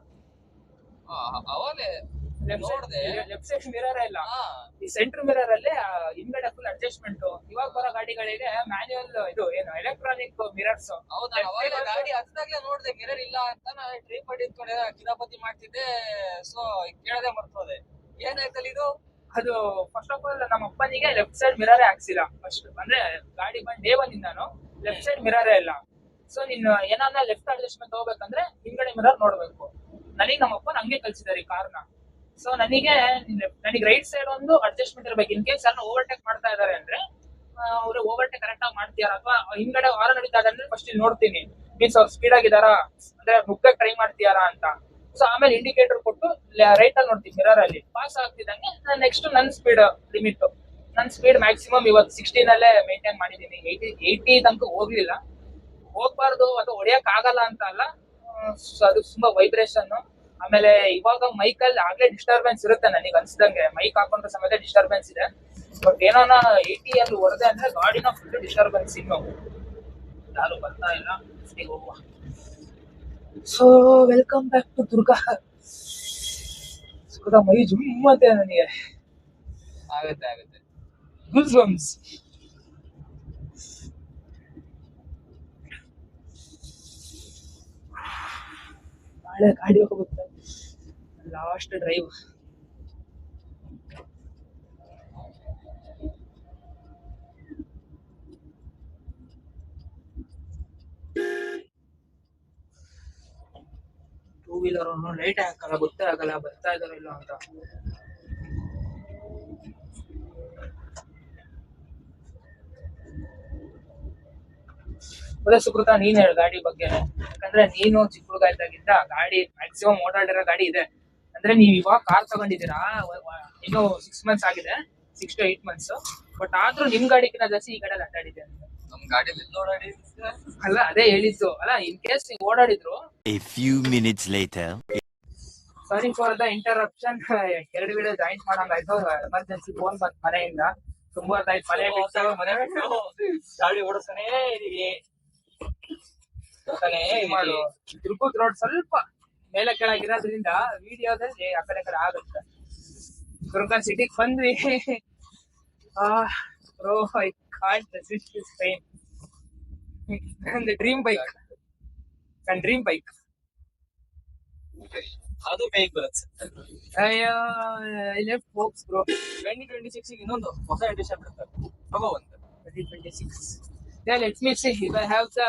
ಅವನೇ ಲೆಫ್ಟ್ ನೋಡ್ದೆ. ಸೈಡ್ ಲೆಫ್ಟ್ ಸೈಡ್ ಮಿರರ್ ಇಲ್ಲ. ಈ ಸೆಂಟರ್ ಮಿರರ್ ಅಲ್ಲಿ ಹಿಂದ್ಗಡೆ ಫುಲ್ ಅಡ್ಜಸ್ಟ್ಮೆಂಟ್ ಇವಾಗ ಬರೋ ಗಾಡಿಗಳಿಗೆ ಮ್ಯಾನ್ಯುವಲ್ ಇದು ಏನು ಎಲೆಕ್ಟ್ರಾನಿಕ್ ಮಿರರ್ಸ್ ಹೌದಾ? ಅವಾಗಲೇ ಗಾಡಿ ಹತ್ತದಾಗ್ಲೇ ನೋಡ್ದೆ ಮಿರರ್ ಇಲ್ಲ ಅಂತ ನಾನು ಟ್ರೀ ಇಟ್ಕೊಂಡೆ ಕಿರಾಪತಿ ಮಾಡ್ತಿದ್ದೆ ಸೊ ಕೇಳದೆ ಮರ್ತೋದೆ. ಏನಾಯ್ತಲ್ಲ ಇದು? ಅದು ಫಸ್ಟ್ ಆಫ್ ಆಲ್ ನಮ್ಮ ಅಪ್ಪನಿಗೆ ಲೆಫ್ಟ್ ಸೈಡ್ ಮಿರರೇ ಹಾಕ್ಸಿಲ್ಲ. ಫಸ್ಟ್ ಅಂದ್ರೆ ಗಾಡಿ ಬಂದ್ ಡೇ ಬಂದಿಂದಾನು ಲೆಫ್ಟ್ ಸೈಡ್ ಮಿರರೇ ಇಲ್ಲ. ಸೊ ನೀನ್ ಏನಾದ್ರೂ ಲೆಫ್ಟ್ ಅಡ್ಜಸ್ಟ್ಮೆಂಟ್ ಹೋಗ್ಬೇಕಂದ್ರೆ ಹಿಂಗಡೆ ಮಿರರ್ ನೋಡ್ಬೇಕು. ನನಗೆ ನಮ್ಮ ಅಪ್ಪನ ಹಂಗೆ ಕಲ್ಸಿದಾರೆ ಈ ಕಾರ್ನ ಸೊ ನನಗೆ ನನಗೆ ರೈಟ್ ಸೈಡ್ ಒಂದು ಅಡ್ಜಸ್ಟ್ಮೆಂಟ್ ಇರ್ಬೇಕು. ಇನ್ ಕೇಸ್ ಯಾರು ಓವರ್ಟೇಕ್ ಮಾಡ್ತಾ ಇದಾರೆ ಅಂದ್ರೆ ಅವ್ರು ಓವರ್ಟೇಕ್ ಕರೆಕ್ಟ್ ಆಗಿ ಮಾಡ್ತೀಯಾರ ಅಥವಾ ಹಿಂಗಡೆ ವಾರ ನಡೀತಾ ಅಂದ್ರೆ ಫಸ್ಟ್ ಇಲ್ಲಿ ನೋಡ್ತೀನಿ. ಮೀನ್ಸ್ ಅವ್ರು ಸ್ಪೀಡ್ ಆಗಿದಾರಾ ಅಂದ್ರೆ ಮುಗ್ಗಕ್ಕೆ ಟ್ರೈ ಮಾಡ್ತೀಯಾರಾ ಅಂತ. ಸೊ ಆಮೇಲೆ ಇಂಡಿಕೇಟರ್ ಕೊಟ್ಟು ರೈಟ್ ಅಲ್ಲಿ ನೋಡ್ತೀನಿ ಮಿರರ್ ಅಲ್ಲಿ. ಪಾಸ್ ಆಗ್ತಿದ್ದಂಗೆ ನೆಕ್ಸ್ಟ್ ನನ್ನ ಸ್ಪೀಡ್ ಲಿಮಿಟ್ ನನ್ನ ಸ್ಪೀಡ್ ಮ್ಯಾಕ್ಸಿಮಮ್ ಇವತ್ತು ಸಿಕ್ಸ್ಟೀನ್ ಅಲ್ಲೇ ಮೇಂಟೈನ್ ಮಾಡಿದೀನಿ ಏಯ್ಟಿ ಏಯ್ಟಿ ತನಕ ಹೋಗ್ಲಿಲ್ಲ. ಹೋಗ್ಬಾರ್ದು ಅಥವಾ ಹೊಡಿಯಕ್ ಆಗಲ್ಲ ಅಂತ ಅಲ್ಲ. ಅದು ತುಂಬಾ ವೈಬ್ರೇಷನ್ ಆಮೇಲೆ ಇವಾಗ ಮೈಕಲ್ಲಿ ಆಗ್ಲೇ ಡಿಸ್ಟರ್ಬೆನ್ಸ್ ಇರುತ್ತೆ ನನಗೆ ಅನ್ಸ್ದಂಗೆ. ಮೈಕ್ ಹಾಕೊಂಡ್ರೆ ಸಮೇತ ಡಿಸ್ಟರ್ಬೆನ್ಸ್ ಇದೆ. ಬಟ್ ಏನೋ ಏಯ್ಟಿ ಅಲ್ಲಿ ಹೊರದೆ ಅಂದ್ರೆ ಗಾಡಿನ ಫುಲ್ ಡಿಸ್ಟರ್ಬೆನ್ಸ್ ಇನ್ನು. ಯಾರು ಬರ್ತಾ ಇಲ್ಲ? ಹೋಗುವ. So welcome back to Durga ಸುಖದ ಮೈ ಜುಮ್ಮತೆ ನನಗೆ. ಆಗತ್ತೆ ಆಗತ್ತೆ. ಗುಲ್ಸ್ ಬಂಸ್ ನಾಳೆ ಗಾಡಿ ಹೋಗುತ್ತೆ ಲಾಸ್ಟ್ ಡ್ರೈವ್ ವೀಲರ್ ಲೈಟ್ ಹಾಕಲ್ಲ ಗೊತ್ತೇ ಆಗಲ್ಲ, ಬರ್ತಾ ಇದಾರೋ ಇಲ್ಲ ಅಂತ. ಅದೇ ಸುಕೃತ, ನೀನ್ ಹೇಳ ಗಾಡಿ ಬಗ್ಗೆ ಯಾಕಂದ್ರೆ ನೀನು ಚಿಕ್ಕ ಹುಡುಗ ಇದ್ದಾಗಿಂದ ಗಾಡಿ ಮ್ಯಾಕ್ಸಿಮಮ್ ಓಡಾಡಿರೋ ಗಾಡಿ ಇದೆ. ಅಂದ್ರೆ ನೀವ್ ಇವಾಗ ಕಾರ್ ತಗೊಂಡಿದ್ದೀರಾ? ಇನ್ನು ಸಿಕ್ಸ್ ಮಂತ್ಸ್ ಆಗಿದೆ. Six to eight months but ಆದ್ರೂ ನಿಮ್ ಗಾಡಿಕಿನ ಜಾಸ್ತಿ ಈ ಗಾಡಿಯಲ್ಲಿ ಅಡ್ಡಾಡಿದೆ ನಮ್ ಗಾಡಿ ಓಡಾಡಿ? ಅಲ್ಲ ಅದೇ ಹೇಳಿದ್ದು. ಅಲ್ಲ ಇನ್ ಕೇಸ್ ನೀವು ಓಡಾಡಿದ್ರು. A few minutes later. Sorry for the interruption ಎರಡು ವಿಡಿಯೋ ಜಾಯಿನ್ ಮಾಡಂಗಾಯ್ತು ಎಮರ್ಜೆನ್ಸಿ ಫೋನ್ ಬಂತ ಮನೆಯಿಂದ. ತುಂಬಾ ಹೊತ್ತಾಯ್ತು. ಮನೆ ಬಿಟ್ಟು ಮನೆ ಬಿಟ್ಟು ಗಾಡಿ ಓಡಿಸ್ತಾನೇ ಇದೀವಿ ಮಾಡು. ತಿರುಪತಿ ರೋಡ್ ಸ್ವಲ್ಪ ಮೇಲೆ ಕೆಳಗಿರೋದ್ರಿಂದ ವಿಡಿಯೋದಲ್ಲಿ ಆ ಕಡೆ ಈ ಕಡೆ ಆಗುತ್ತೆ. ದುರ್ಗಾ ಸಿಟಿಗೆ ಬಂದ್ವಿ. Bro I can't resist this and ನಂದು ಡ್ರೀಮ್ ಬೈಕ್ ನನ್ನ ಡ್ರೀಮ್ ಬೈಕ್ ಅದು ಬೇಗ ಬರುತ್ತೆ. ಅಯ್ಯೋ I left hopes bro twenty twenty six ಇನ್ನೊಂದು ಹೊಸ ಎಡಿಷನ್ ಬಿಡ್ತಾರೆ ತಗೋ ಒಂದು. 2026 yeah let me see. If i have the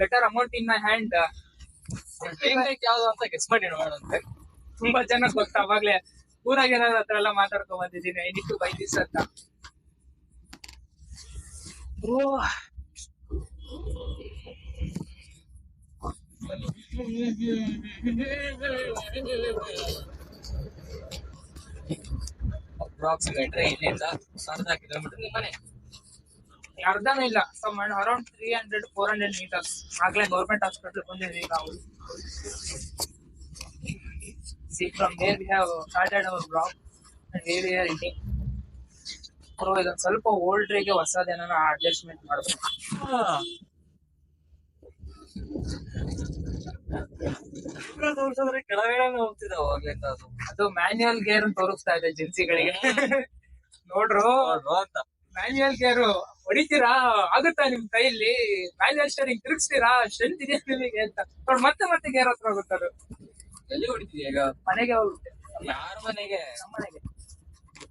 better amount in my hand uh, ಯಾವ್ದು ಅಂತ ಗೆಸ್ ಮಾಡಿ ನೋಡೋಣ ತುಂಬಾ ಜನ ಗೊತ್ತ ಅವಾಗ್ಲೇ ಊರಾಗ ಏನಾದ್ರು ಹತ್ರ ಎಲ್ಲ ಮಾತಾಡ್ಕೊಂಡ್ ಬಂದಿದ್ದೀನಿ. I need to buy this ಅಂತ. ಬ್ರೋ ಅಪ್ರಾಕ್ಸಿಮೇಟ್ರಿ ಇಲ್ಲಿಂದ ಅರ್ಧ ಕಿಲೋಮೀಟರ್ ನಿಮ್ಮ ಮನೆ ಅರ್ಧನೂ ಇಲ್ಲ some around three hundred four hundred metres ಆಗ್ಲೇ ಗೌರ್ಮೆಂಟ್ ಹಾಸ್ಪಿಟಲ್ ಬಂದಿದ್ವಿ ನಾವು see from there we have started our blog and where we are eating ಇದೊಂದು ಸ್ವಲ್ಪ ಓಲ್ಡ್ರಿಗೆ ಹೊಸದೇನ ಅಡ್ಜಸ್ಟ್ಮೆಂಟ್ ಮಾಡಬೇಕು. ತೋರ್ಸಿದ್ರೆ ಕೆಳಗಡೆ ಹೋಗ್ತಿದ್ದಾವ ಅವಾಗ್ಲಿಂದ ಅದು. ಅದು ಮ್ಯಾನ್ಯುಯಲ್ ಗೇರ್ ತೋರಿಸ್ತಾ ಇದೆ ಜೆನ್ಸಿಗಳಿಗೆ ನೋಡ್ರು ಅಂತ ಮ್ಯಾನ್ಯುಯಲ್ ಗೇರ್ ಹೊಡಿತೀರಾ? ಆಗುತ್ತಾ ನಿಮ್ ಕೈಯಲ್ಲಿ ಮ್ಯಾನ್ಯುಯಲ್ ಸ್ಟೇರಿಂಗ್ ತಿರುಗಿಸ್ತೀರಾ? ಸ್ಟ್ರೆಂತ್ ಇದೆ ನಿಮಗೆ ಅಂತ. ನೋಡ್ ಮತ್ತೆ ಮತ್ತೆ ಗೇರ್ ಹತ್ರ ಹೋಗುತ್ತಾರೆ ಎಲ್ಲಿ ಹೊಡಿತೀವಿ ಈಗ? ಮನೆಗೆ ಹೋಗುತ್ತೆ ಯಾರ ಮನೆಗೆ? ನಮ್ಮ ಮನೆಗೆ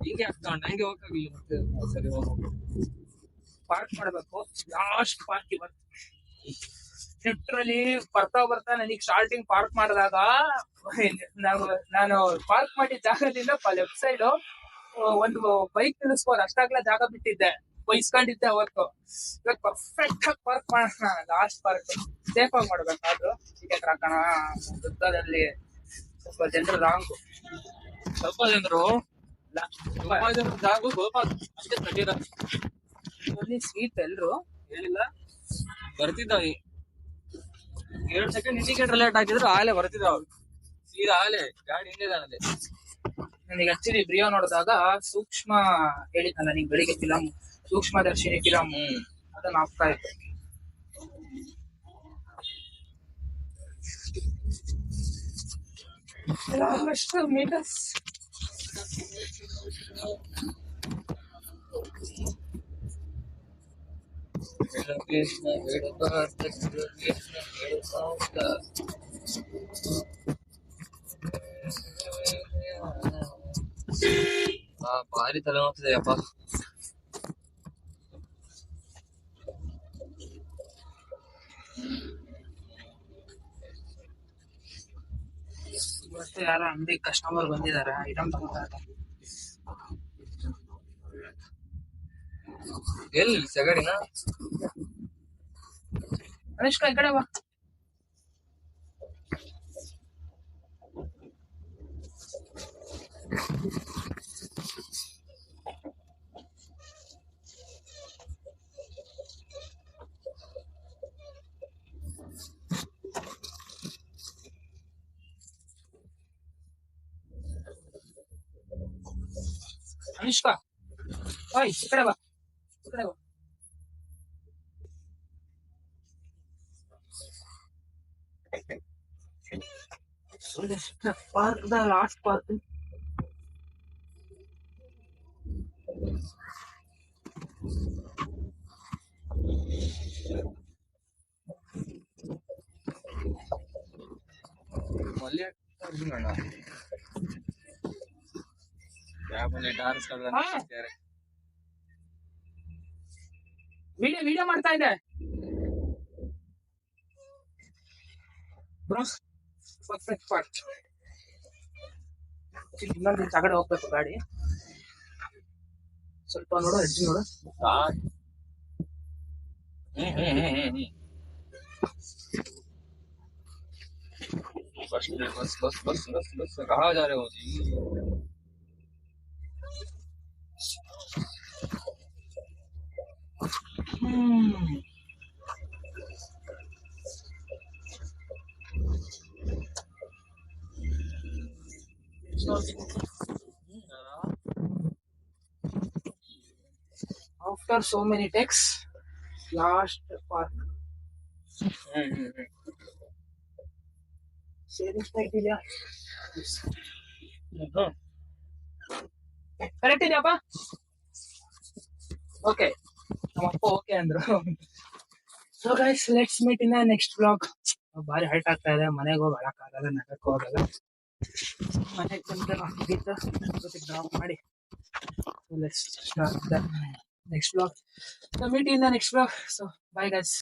ಹಿಂಗೆ ಆಗ್ತಾವ ಹಂಗೆ ಹೋಗಕ್ಕಾಗಿಲ್ಲ ಮತ್ತೆ ಸರಿ ಪಾರ್ಕ್ ಮಾಡ್ಬೇಕು. ಲಾಸ್ಟ್ ಪಾರ್ಕ್ ಇವತ್ತು ಬರ್ತಾ ಬರ್ತಾ ನನಗೆ ಸ್ಟಾರ್ಟಿಂಗ್ ಪಾರ್ಕ್ ಮಾಡಿದಾಗ ನಾನು ನಾನು ಪಾರ್ಕ್ ಮಾಡಿದ ಜಾಗದಿಂದ ಲೆಫ್ಟ್ ಸೈಡ್ ಒಂದು ಬೈಕ್ ನಿಲ್ಲಿಸ್ಬೋದು ಅಷ್ಟಾಗ್ಲೇ ಜಾಗ ಬಿಟ್ಟಿದ್ದೆ. ಬೈಸ್ಕೊಂಡಿದ್ದೆ ಅವತ್ತು. ಇವತ್ತು ಪರ್ಫೆಕ್ಟ್ ಆಗಿ ಪಾರ್ಕ್ ಮಾಡೋಣ ಲಾಸ್ಟ್ ಪಾರ್ಕ್ ಸೇಫ್ ಆಗಿ ಮಾಡ್ಬೇಕಾದ್ರು ಟಿಕೆಟ್ ಹಾಕೋಣ. ವೃತ್ತದಲ್ಲಿ ಸ್ವಲ್ಪ ಜನರು ರಾಂಗ್ ಸ್ವಲ್ಪ ಜನರು ತಗ್ಗಿರ ಸ್ವೀಟ್ ಎಲ್ರು? ಹೇಳಿಲ್ಲ ಬರ್ತಿದ್ದಾವ. ಎರಡು ಸೆಕೆಂಡ್ ಇಂಡಿಕೇಟರ್ ಲೇಟ್ ಹಾಕಿದ್ರು ಆಲೆ ಬರ್ತಿದಾವ ಸೀದಾ ಆಲೆ ಗಾಡಿ ಹಿಂದೆ ನನಗೆ ಆಕ್ಚುಲಿ ಬ್ರಿಯೋ ನೋಡಿದಾಗ ಸೂಕ್ಷ್ಮ ಹೇಳಿದ್ನಲ್ಲ ನೀನ್ ಬೆಳಿಗ್ಗೆ ಫಿಲಮ್ ಸೂಕ್ಷ್ಮದರ್ಶಿನಿ ಫಿಲಮ್ ಫಿಲಂ ಅದನ್ನ ಆಗ್ತಾ ಇತ್ತು ಎಷ್ಟು ಮೀಟರ್ಸ್ ಹೇಳು ಕೃಷ್ಣ ಹೇಳು ಭಾರತ ಹೇಳು ಕೃಷ್ಣ ಹೇಳು ಭಾರತ. ಆ, ಭಾರಿ ತಲೆ ನೋಡ್ತಿದೆ ಅಪ್ಪ ಇವತ್ತು ಯಾರ ಅಂಗಡಿ ಕಸ್ಟಮರ್ ಬಂದಿದ್ದಾರೆ ಐಟಮ್ ತಗೋತಾರೆ ಎಲ್ಲಿ ಸಗಡಿನ? ಅನುಷ್ಕಾ ಈ ಕಡೆ ಬಾ. ಅನುಷ್ಕಾ ಓಯ್ ಈ ಕಡೆ ಬಾ ಈ ಕಡೆ ಬಾ park the last park Mallya ಅರ್ಜುನಣ್ಣ ಕ್ಯಾಬಲ್ಲಿ ಡಾನ್ಸ್ ಹಾ. ವಿಡಿಯೋ ವಿಡಿಯೋ ಮಾಡ್ತಾ ಇದೆ ಬ್ರೋ ಪರ್ಫೆಕ್ಟ್ ಪಾರ್ಟ್ ಇನ್ನೊಂದು ಇಂಚ್ ಆ ಕಡೆ ಹೋಗ್ಬೇಕು ಗಾಡಿ ಸ್ವಲ್ಪ ನೋಡು ಎಡ್ಜ್ ನೋಡು बस बस बस बस बस बस कहाँ जा रहे हो जी Hmm. After so many texts, last part. Savings like Ilya. Correct ಇದೆಯಪ್ಪ ಓಕೆ ನಮ್ಮಪ್ಪ ಓಕೆ ಅಂದ್ರು so guys let's meet in next blog ಭಾರಿ ಹರ್ಟ್ ಆಗ್ತಾ ಇದೆ ಮನೆಗೆ ಹೋಗಿ ಆಗಲ್ಲ ನಗಕ್ಕೂ ಹೋಗಲ್ಲ ಮನೆಗೆ ಬಂದ್ರೆ ಮುಗೀತು ಜೊತೆಗೆ ಡ್ರಾಪ್ ಮಾಡಿ let's next blog so meet in next blog so bye guys